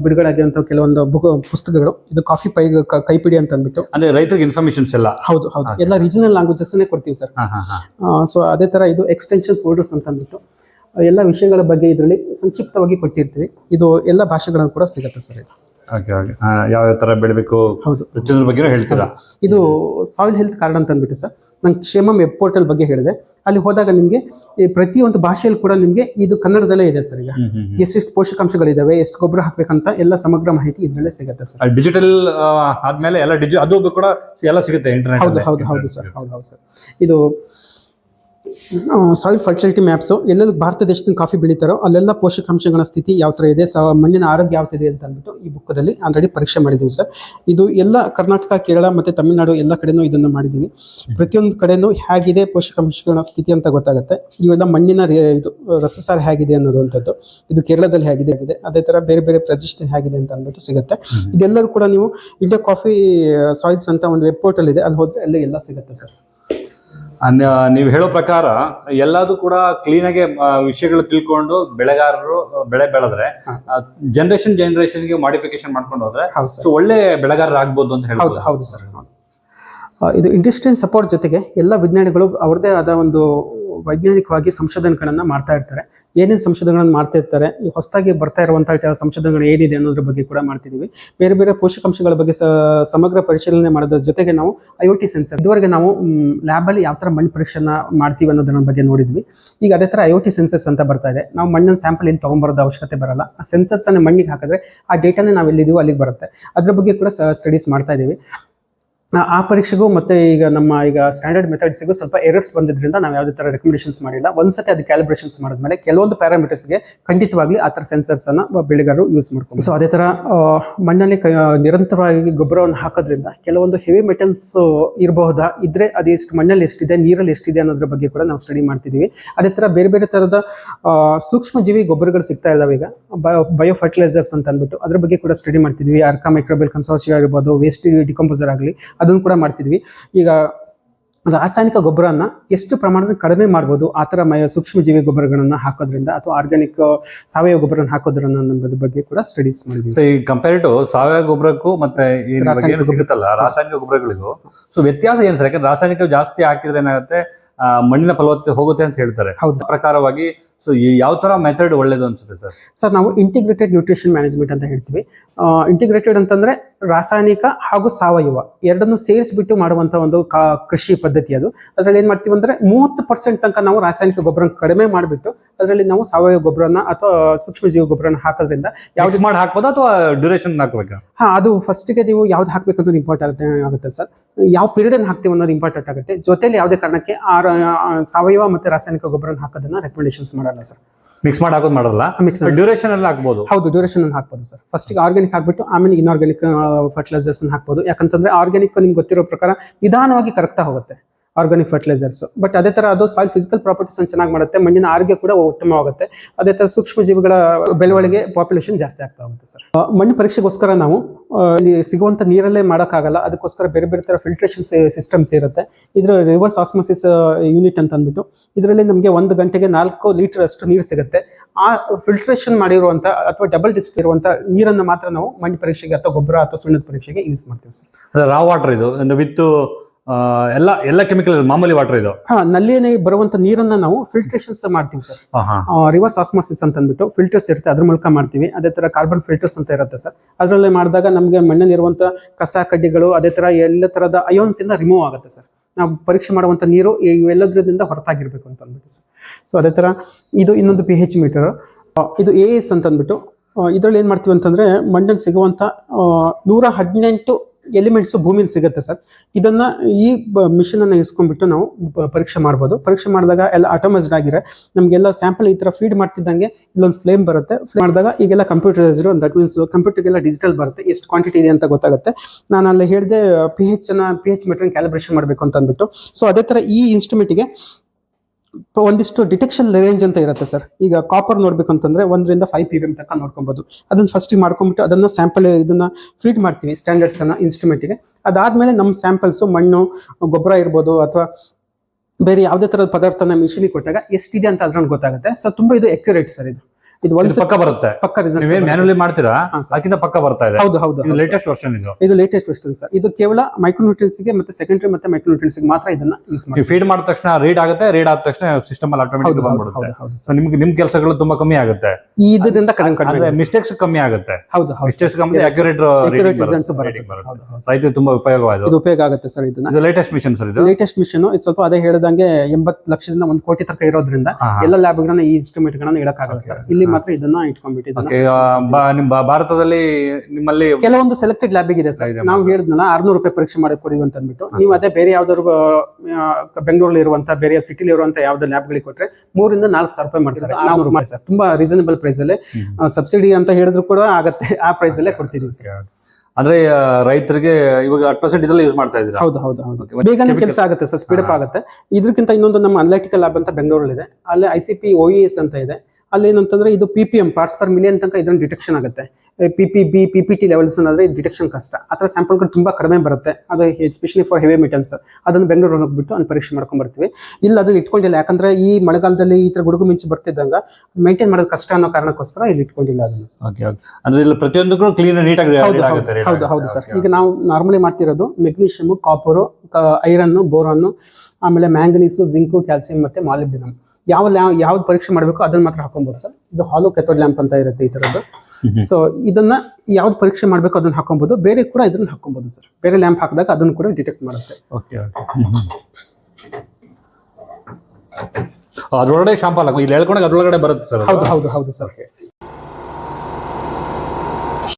ಬಿಡುಗಡೆಯಾಗಿರುವಂಥ ಕೆಲವೊಂದು ಬುಕ್ ಪುಸ್ತಕಗಳು. ಇದು ಕಾಫಿ ಪೈ ಕೈಪಿಡಿ ಅಂತ ಅಂದ್ಬಿಟ್ಟು. ಅಂದ್ರೆ ರೈತರಿಗೆ ಇನ್ಫಾರ್ಮೇಶನ್ಸ್ ಎಲ್ಲ. ಹೌದು ಹೌದು. ಎಲ್ಲ ರೀಜನಲ್ ಲ್ಯಾಂಗ್ವೇಜಸ್ನೇ ಕೊಡ್ತೀವಿ ಸರ್. ಸೊ ಅದೇ ಥರ ಇದು ಎಕ್ಸ್ಟೆನ್ಷನ್ ಫೋಲ್ಡರ್ಸ್ ಅಂತ ಅಂದ್ಬಿಟ್ಟು ಎಲ್ಲ ವಿಷಯಗಳ ಬಗ್ಗೆ ಇದರಲ್ಲಿ ಸಂಕ್ಷಿಪ್ತವಾಗಿ ಕೊಟ್ಟಿರ್ತೀವಿ. ಇದು ಎಲ್ಲ ಭಾಷೆಗಳನ್ನು ಕೂಡ ಸಿಗುತ್ತೆ ಸರ್ ಇದು. Okay. ಯಾವ ತರ ಬೆಳಿಬೇಕು? ಹೌದು. ಬಗ್ಗೆ ಹೇಳ್ತೀರಾ? ಇದು ಸಾಯಿಲ್ ಹೆಲ್ತ್ ಕಾರ್ಡ್ ಅಂತ ಅಂದ್ಬಿಟ್ಟು ಸರ್. ನಂಗೆ ಕ್ಷೇಮಂ ವೆಬ್ ಪೋರ್ಟಲ್ ಬಗ್ಗೆ ಹೇಳಿದೆ. ಅಲ್ಲಿ ಹೋದಾಗ ನಿಮಗೆ ಈ ಪ್ರತಿಯೊಂದು ಭಾಷೆಯಲ್ಲಿ ಕೂಡ ನಿಮಗೆ ಇದು ಕನ್ನಡದಲ್ಲೇ ಇದೆ ಸರ್ ಈಗ. ಎಷ್ಟೆಷ್ಟು ಪೋಷಕಾಂಶಗಳಿದಾವೆ ಎಷ್ಟು ಗೊಬ್ಬರ ಹಾಕ್ಬೇಕಂತ ಎಲ್ಲ ಸಮಗ್ರ ಮಾಹಿತಿ ಇದರಲ್ಲೇ ಸಿಗುತ್ತೆ ಸರ್. ಡಿಜಿಟಲ್ ಆದ್ಮೇಲೆ ಎಲ್ಲ ಡಿಜಿ ಅದು ಕೂಡ ಎಲ್ಲ ಸಿಗುತ್ತೆ ಇಂಟರ್ನೆಟ್ ಹೌದು ಹೌದು ಹೌದು ಸರ್. ಹೌದು ಹೌದು ಸರ್. ಇದು ಸಾಯಿಲ್ ಫರ್ಟಿಲಿಟಿ ಮ್ಯಾಪ್ಸು ಎಲ್ಲೆಲ್ಲಿ ಭಾರತ ದೇಶದಲ್ಲಿ ಕಾಫಿ ಬೆಳೀತಾರೋ ಅಲ್ಲೆಲ್ಲ ಪೋಷಕಾಂಶಗಳ ಸ್ಥಿತಿ ಯಾವ ಥರ ಇದೆ ಸ ಮಣ್ಣಿನ ಆರೋಗ್ಯ ಯಾವ ಥರ ಇದೆ ಅಂತ ಅಂದ್ಬಿಟ್ಟು ಈ ಬುಕ್ಕದಲ್ಲಿ ಆಲ್ರೆಡಿ ಪರೀಕ್ಷೆ ಮಾಡಿದ್ದೀವಿ ಸರ್ ಇದು ಎಲ್ಲ ಕರ್ನಾಟಕ ಕೇರಳ ಮತ್ತು ತಮಿಳುನಾಡು ಎಲ್ಲ ಕಡೆನೂ ಇದನ್ನು ಮಾಡಿದ್ದೀವಿ ಪ್ರತಿಯೊಂದು ಕಡೆನೂ ಹೇಗಿದೆ ಪೋಷಕಾಂಶಗಳ ಸ್ಥಿತಿ ಅಂತ ಗೊತ್ತಾಗುತ್ತೆ. ಇವೆಲ್ಲ ಮಣ್ಣಿನ ಇದು ರಸಸಾರ ಹೇಗಿದೆ ಅನ್ನೋದಂಥದ್ದು. ಇದು ಕೇರಳದಲ್ಲಿ ಹೇಗಿದೆ ಆಗಿದೆ ಅದೇ ಥರ ಬೇರೆ ಬೇರೆ ಪ್ರದೇಶದಲ್ಲಿ ಹೇಗಿದೆ ಅಂತ ಅಂದ್ಬಿಟ್ಟು ಸಿಗುತ್ತೆ. ಇದೆಲ್ಲರೂ ಕೂಡ ನೀವು ಇಂಡಿಯಾ ಕಾಫಿ ಸಾಯಿಲ್ಸ್ ಅಂತ ಒಂದು ವೆಬ್ ಪೋರ್ಟಲ್ ಇದೆ. ಅಲ್ಲಿ ಹೋದರೆ ಅಲ್ಲಿ ಎಲ್ಲ ಸಿಗುತ್ತೆ ಸರ್ ನೀವು ಹೇಳೋ ಪ್ರಕಾರ ಎಲ್ಲದೂ ಕೂಡ ಕ್ಲೀನ್ ಆಗಿ ವಿಷಯಗಳು ತಿಳ್ಕೊಂಡು ಬೆಳೆಗಾರರು ಬೆಳೆ ಬೆಳೆದ್ರೆ. ಜನರೇಷನ್ ಜನರೇಷನ್ಗೆ ಮಾಡಿಫಿಕೇಶನ್ ಮಾಡ್ಕೊಂಡು ಹೋದ್ರೆ ಒಳ್ಳೆ ಬೆಳೆಗಾರರು ಬೆಳೆಗಾರರಾಗ್ಬೋದು ಅಂತ ಹೇಳ್ಬೋದು ಹೌದು ಸರ್. ಇದು ಇಂಡಸ್ಟ್ರಿಯಲ್ ಸಪೋರ್ಟ್ ಜೊತೆಗೆ ಎಲ್ಲ ವಿಜ್ಞಾನಿಗಳು ಅವ್ರದೇ ಆದ ಒಂದು ವೈಜ್ಞಾನಿಕವಾಗಿ ಸಂಶೋಧನೆಗಳನ್ನ ಮಾಡ್ತಾ ಇರ್ತಾರೆ. ಏನೇನು ಸಂಶೋಧನೆಗಳನ್ನು ಮಾಡ್ತಾ ಇರ್ತಾರೆ? ಹೊಸದಾಗಿ ಬರ್ತಾ ಇರುವಂತಹ ಸಂಶೋಧನೆಗಳು ಏನಿದೆ ಅನ್ನೋದ್ರ ಬಗ್ಗೆ ಕೂಡ ಮಾಡ್ತಿದ್ದೀವಿ ಬೇರೆ ಬೇರೆ ಪೋಷಕಾಂಶಗಳ ಬಗ್ಗೆ ಸಮಗ್ರ ಪರಿಶೀಲನೆ ಮಾಡೋದ್ರ ಜೊತೆಗೆ ನಾವು ಐ ಒ ಟಿ ಸೆನ್ಸರ್. ಇದುವರೆಗೆ ನಾವು ಲ್ಯಾಬಲ್ಲಿ ಯಾವ ಥರ ಮಣ್ಣು ಪರೀಕ್ಷೆನ ಮಾಡ್ತೀವಿ ಅನ್ನೋದನ್ನ ಬಗ್ಗೆ ನೋಡಿದ್ವಿ. ಈಗ ಅದೇ ಥರ ಐ ಒ ಟಿ ಸೆನ್ಸರ್ಸ್ ಅಂತ ಬರ್ತಾ ಇದೆ. ನಾವು ಮಣ್ಣಿನ ಸ್ಯಾಂಪಲ್ ಏನು ತೊಗೊಂಬರೋದು ಅವಶ್ಯಕತೆ ಬರಲ್ಲ. ಆ ಸೆನ್ಸರ್ಸ್ ಅನ್ನ ಮಣ್ಣಿಗೆ ಹಾಕಿದ್ರೆ ಆ ಡೇಟಾನೇ ನಾವು ಎಲ್ಲಿದ್ದೀವೋ ಅಲ್ಲಿಗೆ ಬರುತ್ತೆ. ಅದ್ರ ಬಗ್ಗೆ ಕೂಡ ಸ್ಟಡೀಸ್ ಮಾಡ್ತಾ ಇದ್ದೀವಿ ಆ- ಪರೀಕ್ಷೆಗೂ ಮತ್ತೆ ಈಗ ನಮ್ಮ ಈಗ ಸ್ಟ್ಯಾಂಡರ್ಡ್ ಮೆಥಡ್ಸ್ಗೂ ಸ್ವಲ್ಪ ಎರರ್ಸ್ ಬಂದಿದ್ರಿಂದ ನಾವು ಯಾವುದೇ ಥರ ರೆಕಮೆಂಡೇಷನ್ಸ್ ಮಾಡಿಲ್ಲ. ಒಂದ್ಸತಿ ಅದು ಕ್ಯಾಲಿಬ್ರೇಷನ್ಸ್ ಮಾಡಿದ್ಮೇಲೆ ಕೆಲವೊಂದು ಪ್ಯಾರಾಮೀಟರ್ಸ್ಗೆ ಖಂಡಿತವಾಗ್ಲಿ ಆ ಥರ ಸೆನ್ಸರ್ಸ್ ಅನ್ನ ಬೆಳೆಗಾರರು ಯೂಸ್ ಮಾಡ್ಕೊಂಡು ಸೊ ಅದೇ ಥರ ಮಣ್ಣಲ್ಲಿ ನಿರಂತರವಾಗಿ ಗೊಬ್ಬರವನ್ನು ಹಾಕೋದ್ರಿಂದ ಕೆಲವೊಂದು ಹೆವಿ ಮೆಟಲ್ಸ್ ಇರಬಹುದಾ? ಇದ್ರೆ ಅದು ಎಷ್ಟು, ಮಣ್ಣಲ್ಲಿ ಎಷ್ಟಿದೆ, ನೀರಲ್ಲಿ ಎಷ್ಟಿದೆ ಅನ್ನೋದ್ರ ಬಗ್ಗೆ ಕೂಡ ನಾವು ಸ್ಟಡಿ ಮಾಡ್ತಿದ್ದೀವಿ ಅದೇ ಥರ ಬೇರೆ ಬೇರೆ ಥರದ ಸೂಕ್ಷ್ಮಜೀವಿ ಸೂಕ್ಷ್ಮ ಜೀವಿ ಗೊಬ್ಬರಗಳು ಸಿಗ್ತಾ ಇದಾವೆ ಈಗ. ಬಯೋ ಫರ್ಟಿಲೈಸರ್ಸ್ ಅಂತ ಅಂದ್ಬಿಟ್ಟು ಅದ್ರ ಬಗ್ಗೆ ಕೂಡ ಸ್ಟಡಿ ಮಾಡ್ತಿದ್ವಿ. ಅರ್ಕಾ ಮೈಕ್ರೋಬೆಲ್ ಕನ್ಸೋರ್ಷಿಯಾ ಆಗಿರ್ಬೋದು ವೇಸ್ಟ್ ಡಿಕಂಪೋಸರ್ ಆಗಲಿ. ಅದನ್ನು ಕೂಡ ಮಾಡ್ತಿದ್ವಿ. ಈಗ ರಾಸಾಯನಿಕ ಗೊಬ್ಬರನ ಎಷ್ಟು ಪ್ರಮಾಣದಲ್ಲಿ ಕಡಿಮೆ ಮಾಡ್ಬೋದು ಆ ಥರ ಮಯ ಸೂಕ್ಷ್ಮ ಜೀವಿ ಗೊಬ್ಬರಗಳನ್ನ ಹಾಕೋದ್ರಿಂದ ಅಥವಾ ಆರ್ಗ್ಯಾನಿಕ್ ಸಾವಯವ ಗೊಬ್ಬರನ ಹಾಕೋದ್ರನ್ನ ಅನ್ನೋದ್ರ ಬಗ್ಗೆ ಕೂಡ ಸ್ಟಡೀಸ್ ಮಾಡಿದ್ವಿ. ಸೊ ಈ ಕಂಪೇರ್ ಟು ಸಾವಯವ ಗೊಬ್ಬರಕ್ಕೂ ಮತ್ತೆ ಸಿಗುತ್ತಲ್ಲ ರಾಸಾಯನಿಕ ಗೊಬ್ಬರಗಳಿಗೂ. ಸೊ ವ್ಯತ್ಯಾಸ ಏನು ಸರ್? ಯಾಕಂದ್ರೆ ರಾಸಾಯನಿಕ ಜಾಸ್ತಿ ಹಾಕಿದ್ರೆ ಏನಾಗುತ್ತೆ ಮಣ್ಣಿನ ಫಲವತ್ತತೆ ಹೋಗುತ್ತೆ ಅಂತ ಹೇಳ್ತಾರೆ. ಹೌದು. ಪ್ರಕಾರವಾಗಿ ಸೊ ಯಾವ ತರ ಮೆಥಡ್ ಒಳ್ಳೇದು ಅನ್ಸುತ್ತೆ ಸರ್ ಸರ್ ನಾವು ಇಂಟಿಗ್ರೇಟೆಡ್ ನ್ಯೂಟ್ರಿಷನ್ ಮ್ಯಾನೇಜ್ಮೆಂಟ್ ಅಂತ ಹೇಳ್ತೀವಿ. ಇಂಟಿಗ್ರೇಟೆಡ್ ಅಂತಂದ್ರೆ ರಾಸಾಯನಿಕ ಹಾಗೂ ಸಾವಯವ ಎರಡನ್ನು ಸೇರಿಸಿಬಿಟ್ಟು ಮಾಡುವಂಥ ಒಂದು ಕಾ- ಕೃಷಿ ಪದ್ಧತಿ ಅದು. ಅದರಲ್ಲಿ ಏನು ಮಾಡ್ತೀವಿ ಅಂದ್ರೆ ಮೂವತ್ತು ಪರ್ಸೆಂಟ್ ತನಕ ನಾವು ರಾಸಾಯನಿಕ ಗೊಬ್ಬರ ಕಡಿಮೆ ಮಾಡಿಬಿಟ್ಟು ಅದರಲ್ಲಿ ನಾವು ಸಾವಯವ ಗೊಬ್ಬರನ ಅಥವಾ ಸೂಕ್ಷ್ಮಜೀವಿ ಗೊಬ್ಬರನ ಹಾಕೋದ್ರಿಂದ ಯಾವ್ದು ಮಾಡಿ ಹಾಕ್ಬೋದು ಅಥವಾ ಡ್ಯೂರೇಷನ್ ಹಾಕ್ಬೇಕಾ? ಹಾ ಅದು ಫಸ್ಟಿಗೆ ನೀವು ಯಾವ್ದು ಹಾಕ್ಬೇಕು ಅಂತ ಇಂಪಾರ್ಟೆಂಟ್ ಆಗುತ್ತೆ ಸರ್ ಯಾವ ಪೀರಿಯಡ್ ಅನ್ನು ಹಾಕ್ತೀವಿ ಅನ್ನೋದು ಇಂಪಾರ್ಟೆಂಟ್ ಆಗುತ್ತೆ. ಜೊತೆಲಿ ಯಾವುದೇ ಕಾರಣಕ್ಕೆ ಆ ಸಾವಯವ ಮತ್ತೆ ರಾಸಾಯನಿಕ ಗೊಬ್ಬರನ ಹಾಕೋದನ್ನ ರೆಕಮೆಂಡೇಶನ್ಸ್ ಮಾಡಲ್ಲ ಸರ್. ಮಿಕ್ಸ್ ಮಾಡಿ ಹಾಕೋದು ಮಾಡಲ್ಲ? ಮಿಕ್ಸ್ ಡ್ಯೂರೇಷನ್ ಅಲ್ಲಿ ಹಾಕ್ಬೋದು? ಹೌದು ಡ್ಯೂರೇಷನ್ ಅಲ್ಲಿ ಹಾಕ್ಬೋದು ಸರ್. ಫಸ್ಟ್ ಆರ್ಗ್ಯಾನಿಕ್ ಹಾಕ್ಬಿಟ್ಟು ಆಮೇಲೆ ಇನ್ಆರ್ಗ್ಯಾನಿಕ್ ಫರ್ಟಿಲೈಸರ್ಸ್ ಹಾಕ್ಬೋದು. ಯಾಕಂತಂದ್ರೆ ಆರ್ಗ್ಯಾನಿಕ್ ನಿಮ್ಗೆ ಗೊತ್ತಿರೋ ಪ್ರಕಾರ ನಿಧಾನವಾಗಿ ಕರಗ್ತಾ ಹೋಗುತ್ತೆ. ಆರ್ಗಾನಿಕ್ ಫರ್ಟಿಲೈಸರ್ಸ್ ಬಟ್ ಅದೇ ತರ ಅದು ಸಾಯಿಲ್ ಫಿಸಿಕಲ್ ಪ್ರಾಪರ್ಟೀಸ್ ಚೆನ್ನಾಗಿ ಮಾಡುತ್ತೆ. ಮಣ್ಣಿನ ಆರೋಗ್ಯ ಕೂಡ ಉತ್ತಮವಾಗುತ್ತೆ. ಅದೇ ತರ ಸೂಕ್ಷ್ಮ ಜೀವಿಗಳ ಬೆಳವಣಿಗೆ ಪಾಪ್ಯುಲೇಷನ್ ಜಾಸ್ತಿ ಆಗ್ತಾ ಹೋಗುತ್ತೆ ಸರ್ ಮಣ್ಣು ಪರೀಕ್ಷೆಗೋಸ್ಕರ ನಾವು ಇಲ್ಲಿ ಸಿಗುವಂತ ನೀರಲ್ಲೇ ಮಾಡೋಕ್ಕಾಗಲ್ಲ. ಅದಕ್ಕೋಸ್ಕರ ಬೇರೆ ಬೇರೆ ತರ ಫಿಲ್ಟ್ರೇಷನ್ ಸಿಸ್ಟಮ್ಸ್ ಇರುತ್ತೆ. ಇದ್ರ ರಿವರ್ಸ್ ಆಸ್ಮೋಸಿಸ್ ಯೂನಿಟ್ ಅಂತ ಅಂದ್ಬಿಟ್ಟು, ಇದರಲ್ಲಿ ನಮಗೆ ಒಂದು ಗಂಟೆಗೆ ನಾಲ್ಕು ಲೀಟರ್ ಅಷ್ಟು ನೀರು ಸಿಗುತ್ತೆ. ಆ ಫಿಲ್ಟ್ರೇಷನ್ ಮಾಡಿರುವಂಥ ಅಥವಾ ಡಬಲ್ ಡಿಸ್ಕ್ ಇರುವಂಥ ನೀರನ್ನು ಮಾತ್ರ ನಾವು ಮಣ್ಣು ಪರೀಕ್ಷೆಗೆ ಅಥವಾ ಗೊಬ್ಬರ ಅಥವಾ ಸುಣ್ಣದ ಪರೀಕ್ಷೆಗೆ ಯೂಸ್ ಮಾಡ್ತೀವಿ ಸರ್ ರಾ ವಾಟರ್ ಇದು. ವಿತ್ ಎಲ್ಲ ಎಲ್ಲ ಕೆಮಿಕಲ್ ಮಾಮೂಲಿ ವಾಟರ್ ಇದು. ಹಾ ನಲ್ಲಿನೇ ಬರುವಂತ ನೀರನ್ನ ನಾವು ಫಿಲ್ಟ್ರೇಷನ್ಸ್ ಮಾಡ್ತೀವಿ ಸರ್. ರಿವರ್ಸ್ ಆಸ್ಮಾಸಿಸ್ ಅಂತ ಅಂದ್ಬಿಟ್ಟು ಫಿಲ್ಟರ್ಸ್ ಇರುತ್ತೆ ಅದ್ರ ಮೂಲಕ ಮಾಡ್ತೀವಿ. ಅದೇ ತರ ಕಾರ್ಬನ್ ಫಿಲ್ಟರ್ಸ್ ಅಂತ ಇರುತ್ತೆ ಸರ್. ಅದರಲ್ಲೇ ಮಾಡಿದಾಗ ನಮಗೆ ಮಣ್ಣಲ್ಲಿರುವಂತ ಕಸ ಕಡ್ಡಿಗಳು ಅದೇ ತರ ಎಲ್ಲ ತರದ ಅಯೋನ್ಸ್ ಇಂದ ರಿಮೂವ್ ಆಗುತ್ತೆ ಸರ್. ನಾವು ಪರೀಕ್ಷೆ ಮಾಡುವಂತ ನೀರು ಇವೆಲ್ಲದ್ರಿಂದ ಹೊರತಾಗಿರ್ಬೇಕು ಅಂತ ಅಂದ್ಬಿಟ್ಟು ಸರ್. ಸೊ ಅದೇ ತರ ಇದು ಇನ್ನೊಂದು ಪಿ ಹೆಚ್ ಮೀಟರ್ ಇದು ಎ ಎಸ್ ಅಂತ ಅಂದ್ಬಿಟ್ಟು ಇದರಲ್ಲಿ ಏನ್ ಮಾಡ್ತೀವಿ ಅಂತಂದ್ರೆ ಮಣ್ಣಲ್ಲಿ ಸಿಗುವಂತ ನೂರ ಹದಿನೆಂಟು ಎಲಿಮೆಂಟ್ಸ್ ಭೂಮಿಲಿ ಸಿಗುತ್ತೆ ಸರ್. ಇದನ್ನ ಈ ಮಿಷನ್ ಅನ್ನ ಇಸ್ಕೊಂಡ್ಬಿಟ್ಟು ನಾವು ಪರೀಕ್ಷೆ ಮಾಡ್ಬೋದು. ಪರೀಕ್ಷೆ ಮಾಡಿದಾಗ ಎಲ್ಲ ಆಟೋಮೈಸ್ಡ್ ಆಗಿರೋ ನಮಗೆಲ್ಲ ಸ್ಯಾಂಪಲ್ ಈ ತರ ಫೀಡ್ ಮಾಡ್ತಿದ್ದಂಗೆ ಇಲ್ಲೊಂದು ಫ್ಲೇಮ್ ಬರುತ್ತೆ. ಫ್ಲೇಮ್ ಮಾಡಿದಾಗ ಈಗೆಲ್ಲ ಕಂಪ್ಯೂಟರೈಸ್ಡ್ ದಟ್ ಮೀನ್ಸ್ ಕಂಪ್ಯೂಟರ್ಗೆಲ್ಲ ಡಿಜಿಟಲ್ ಬರುತ್ತೆ. ಎಷ್ಟು ಕ್ವಾಂಟಿಟಿ ಇದೆ ಅಂತ ಗೊತ್ತಾಗುತ್ತೆ. ನಾನು ಅಲ್ಲಿ ಹೇಳಿದೆ ಪಿ ಹೆಚ್ ಅನ್ನ ಪಿ ಹೆಚ್ ಮೀಟರ್ ಕ್ಯಾಲಿಬ್ರೇಷನ್ ಮಾಡಬೇಕು ಅಂತ ಅಂದ್ಬಿಟ್ಟು. ಸೊ ಅದೇ ತರ ಈ ಇನ್ಸ್ಟ್ರೂಮೆಂಟ್ಗೆ ಒಂದಿಷ್ಟು ಡಿಟೆಕ್ಷನ್ ರೇಂಜ್ ಅಂತ ಇರುತ್ತೆ ಸರ್ ಈಗ ಕಾಪರ್ ನೋಡ್ಬೇಕು ಅಂತಂದ್ರೆ ಒಂದರಿಂದ ಫೈವ್ ಪಿ ಎಂ ತನಕ ನೋಡ್ಕೊಬಹುದು ಅದನ್ನ ಫಸ್ಟ್ ಮಾಡ್ಕೊಂಡ್ಬಿಟ್ಟು ಅದನ್ನ ಸ್ಯಾಂಪಲ್ ಇದನ್ನ ಫೀಡ್ ಮಾಡ್ತೀವಿ ಸ್ಟ್ಯಾಂಡರ್ಡ್ಸ್ ಅನ್ನ ಇನ್ಸ್ಟ್ರೂಮೆಂಟ್ಗೆ ಅದಾದ್ಮೇಲೆ ನಮ್ಮ ಸ್ಯಾಂಪಲ್ಸ್ ಮಣ್ಣು, ಗೊಬ್ಬರ ಇರ್ಬೋದು ಅಥವಾ ಬೇರೆ ಯಾವುದೇ ತರದ ಪದಾರ್ಥನ ಮಿಷಿನಿಗೆ ಕೊಟ್ಟಾಗ ಎಷ್ಟಿದೆ ಅಂತ ಅದ್ರಲ್ಲಿ ಗೊತ್ತಾಗುತ್ತೆ. ಸೊ ತುಂಬಾ ಇದು ಅಕ್ಯುರೇಟ್ ಸರ್ ಇದು. ಇದು ಇದು ಒಂದು ಪಕ್ಕ ಬರುತ್ತೆ. ಪಕ್ಕ ಬರುತ್ತೆ. ಮ್ಯಾನುವಲಿ ಮಾಡ್ತೀರಾ. ಅದಕ್ಕಿಂತ ಪಕ್ಕ ಬರ್ತಾ ಇದೆ. ಹೌದು ಹೌದು ಇದು. ಲೇಟೆಸ್ಟ್ ವರ್ಷನ್ ಇದು. ಇದು ಲೇಟೆಸ್ಟ್ ವರ್ಷನ್ ಸರ್. ಇದು ಕೇವಲ ಮೈಕ್ರೋನ್ಯೂಟ್ರಿಯನ್ಸ್ಗೆ ಮತ್ತೆ ಸೆಕೆಂಡರಿ ಮತ್ತೆ ಮೈಕ್ರೋನ್ಯೂಟ್ರಿಯನ್ಸ್ಗೆ ಮಾತ್ರ ಇದನ್ನ ಯೂಸ್ ಮಾಡಿ ಫೀಡ್ ಮಾಡಿದ ತಕ್ಷಣ ರೀಡ್ ಆಗುತ್ತೆ ರೀಡ್ ಆದ ತಕ್ಷಣ ಸಿಸ್ಟಮ್ ಅಲ್ಲಿ ಆಟೋಮೆಟಿಕ್ ಬಂದ್ಬಿಡುತ್ತೆ. ನಿಮ್ಗೆ ನಿಮ್ ಕೆಲಸಗಳು ತುಂಬಾ ಕಮ್ಮಿ ಆಗುತ್ತೆ. ಈ ಇದರಿಂದ ಕಡಿಮೆ ಕಡಿಮೆ ಮಿಸ್ಟೇಕ್ಸ್ ಕಮ್ಮಿ ಆಗುತ್ತೆ. ಹೌದು ಮಿಸ್ಟೇಕ್ಸ್ ಕಮ್ಮಿ ಅಕ್ಯುರೇಟ್ ರೀಡಿಂಗ್ results ಬರುತ್ತೆ ಹೌದು. ತುಂಬಾ ಉಪಯೋಗವಾಗಿದೆ ಇದು ಉಪಯೋಗ ಆಗುತ್ತೆ ಸರ್ ಇದನ್ನ. ಇದು ಲೇಟೆಸ್ಟ್ ಮಿಷನ್ ಸರ್ ಇದು? ಲೇಟೆಸ್ಟ್ ಮಿಷನ್ ಇದು ಸ್ವಲ್ಪ ಅದೇ ಹೇಳ್ದಂಗೆ ಎಂಬತ್ ಲಕ್ಷದಿಂದ ಒಂದು ಕೋಟಿ ತನಕ ಇರೋದ್ರಿಂದ. ಎಲ್ಲ ಲ್ಯಾಬ್ ಗಳನ್ನ ಈ ಇನ್ಸ್ಟ್ರೂಮೆಂಟ್ ಗಳನ್ನ ಇಡಕ್ಕಾಗಲ್ಲ ಸರ್. ಇಲ್ಲಿ ಮಾತ್ರ ಇದನ್ನ ಇಟ್ಕೊಂಡ್ಬಿಟ್ಟಿದ್ದಾರೆ ಇದನ್ನ Okay, ಆ, ಬಾ- ನಿಮ್ ಭಾರತದಲ್ಲಿ ನಿಮ್ಮಲ್ಲಿ ಕೆಲವೊಂದು ಸೆಲೆಕ್ಟೆಡ್ ಲ್ಯಾಬ್ ಇದೆ ಸರ್ ನಾವು ಹೇಳಿದ್ನಲ್ಲ ಆರ್ನೂರು ರೂಪಾಯಿ ಪರೀಕ್ಷೆ ಮಾಡಿ ಕೊಡಿ ಅಂತ ಅಂದ್ಬಿಟ್ಟು. ನೀವು ಅದೇ ಬೇರೆ ಯಾವ್ದಾದ್ರು ಬೆಂಗಳೂರಲ್ಲಿ ಇರುವಂತಹ ಬೇರೆ ಸಿಟಿಲಿ ಇರುವಂತಹ ಯಾವ್ದು ಲ್ಯಾಬ್ ಗಳಿಗೆ ಕೊಟ್ರೆ ಮೂರಿಂದ ನಾಲ್ಕು ಸಾವಿರ ರೂಪಾಯಿ ಮಾಡ್ತಾರೆ. ರೂಪಾಯಿ ಸರ್ ತುಂಬಾ ರೀಸನಬಲ್ ಪ್ರೈಸ್ ಅಲ್ಲಿ ಸಬ್ಸಿಡಿ ಅಂತ ಹೇಳಿದ್ರು ಕೂಡ ಆಗತ್ತೆ. ಆ ಪ್ರೈಸ್ ಅಲ್ಲೇ ಕೊಡ್ತಿದೀವಿ ಸರ್ ಅಂದ್ರೆ ರೈತರಿಗೆ ಇವಾಗ ಹತ್ತು ಪರ್ಸೆಂಟ್ ಇದ್ರಲ್ಲಿ ಯೂಸ್ ಮಾಡ್ತಾ ಇದ್ದೀರಾ? ಹೌದು ಹೌದು ಹೌದು. ಬೇಗನೆ ಕೆಲಸ ಆಗುತ್ತೆ ಸರ್ ಸ್ಪೀಡಪ್ ಆಗುತ್ತೆ. ಇದಕ್ಕಿಂತ ಇನ್ನೊಂದು ನಮ್ಮ ಅನಲಿಟಿಕಲ್ ಲ್ಯಾಬ್ ಅಂತ ಬೆಂಗಳೂರಲ್ಲಿ ಇದೆ. ಅಲ್ಲಿ ಐ ಸಿ ಪಿ ಎಸ್ ಅಂತ ಇದೆ. ಅಲ್ಲಿ ಏನಂತಂದ್ರೆ ಇದು P P M parts per million ತನಕ ಇದನ್ನು ಡಿಟೆಕ್ಷನ್ ಆಗುತ್ತೆ. P P B P P T levels ಅಂದ್ರೆ ಡಿಟೆಕ್ಷನ್ ಕಷ್ಟ. ಆ ಥರ ಸ್ಯಾಂಪಲ್ಗಳು ತುಂಬಾ ಕಡಿಮೆ ಬರುತ್ತೆ. ಅದು ಎಸ್ಪೆಷಲಿ ಫಾರ್ ಹೆವಿ ಮೆಟಲ್ಸ್ ಅದನ್ನು ಬೆಂಗಳೂರು ಹೋಗ್ಬಿಟ್ಟು ಅಲ್ಲಿ ಪರೀಕ್ಷೆ ಮಾಡ್ಕೊಂಡ್ಬರ್ತೀವಿ ಬರ್ತೀವಿ. ಇಲ್ಲ ಅದು ಇಟ್ಕೊಂಡಿಲ್ಲ. ಯಾಕಂದ್ರೆ ಈ ಮಳೆಗಾಲದಲ್ಲಿ ಈ ತರ ಗುಡುಗು ಮಿಂಚು ಬರ್ತಿದ್ದಂಗ ಮೇಂಟೈನ್ ಮಾಡೋದು ಕಷ್ಟ ಅನ್ನೋ ಕಾರಣಕ್ಕೋಸ್ಕರ ಇಲ್ಲಿ ಇಟ್ಕೊಂಡಿಲ್ಲ ಅದನ್ನು. ಓಕೆ ಓಕೆ ಅಂದ್ರೆ ಇಲ್ಲಿ ಪ್ರತಿಯೊಂದಕ್ಕೂ ಕ್ಲೀನ್ ನೀಟಾಗಿ ಹೌದು ಹೌದು ಹೌದು ಸರ್. ಈಗ ನಾವು ನಾರ್ಮಲಿ ಮಾಡ್ತಿರೋದು ಮೆಗ್ನೀಷಿಯಮ್ ಕಾಪರು ಐರನ್ ಬೋರಾನ್ ಆಮೇಲೆ ಮ್ಯಾಂಗನೀಸು ಜಿಂಕು ಕ್ಯಾಲ್ಸಿಯಂ ಮತ್ತೆ ಮಾಲಿಬ್ಡಿನಮ್ ಯಾವ ಲ್ಯಾ- ಯಾವ್ದು ಪರೀಕ್ಷೆ ಮಾಡಬೇಕು ಅದನ್ನ ಮಾತ್ರ ಹಾಕೊಬಹುದು ಸರ್. ಇದು ಹಾಲು ಕೆಥೋಡ್ ಲ್ಯಾಂಪ್ ಅಂತ ಇರುತ್ತೆ ಈ ತರದ್ದು ಸೊ ಇದನ್ನ ಯಾವ್ದು ಪರೀಕ್ಷೆ ಮಾಡಬೇಕು ಅದನ್ನ ಹಾಕೊಬಹುದು ಬೇರೆ ಕೂಡ ಇದನ್ನ ಹಾಕೊಬಹುದು ಸರ್ ಬೇರೆ ಲ್ಯಾಂಪ್ ಹಾಕಿದಾಗ ಅದನ್ನ ಕೂಡ ಡಿಟೆಕ್ಟ್ ಮಾಡುತ್ತೆ ಓಕೆ ಓಕೆ ಅದ್ರೊಳಗಡೆ ಶಾಂಪಲ್ ಇಲ್ಲಿ ಹೇಳ್ಕೊಂಡಾಗ ಅದರೊಳಗಡೆ ಬರುತ್ತೆ ಸರ್ ಹೌದು ಹೌದು ಹೌದು ಸರ್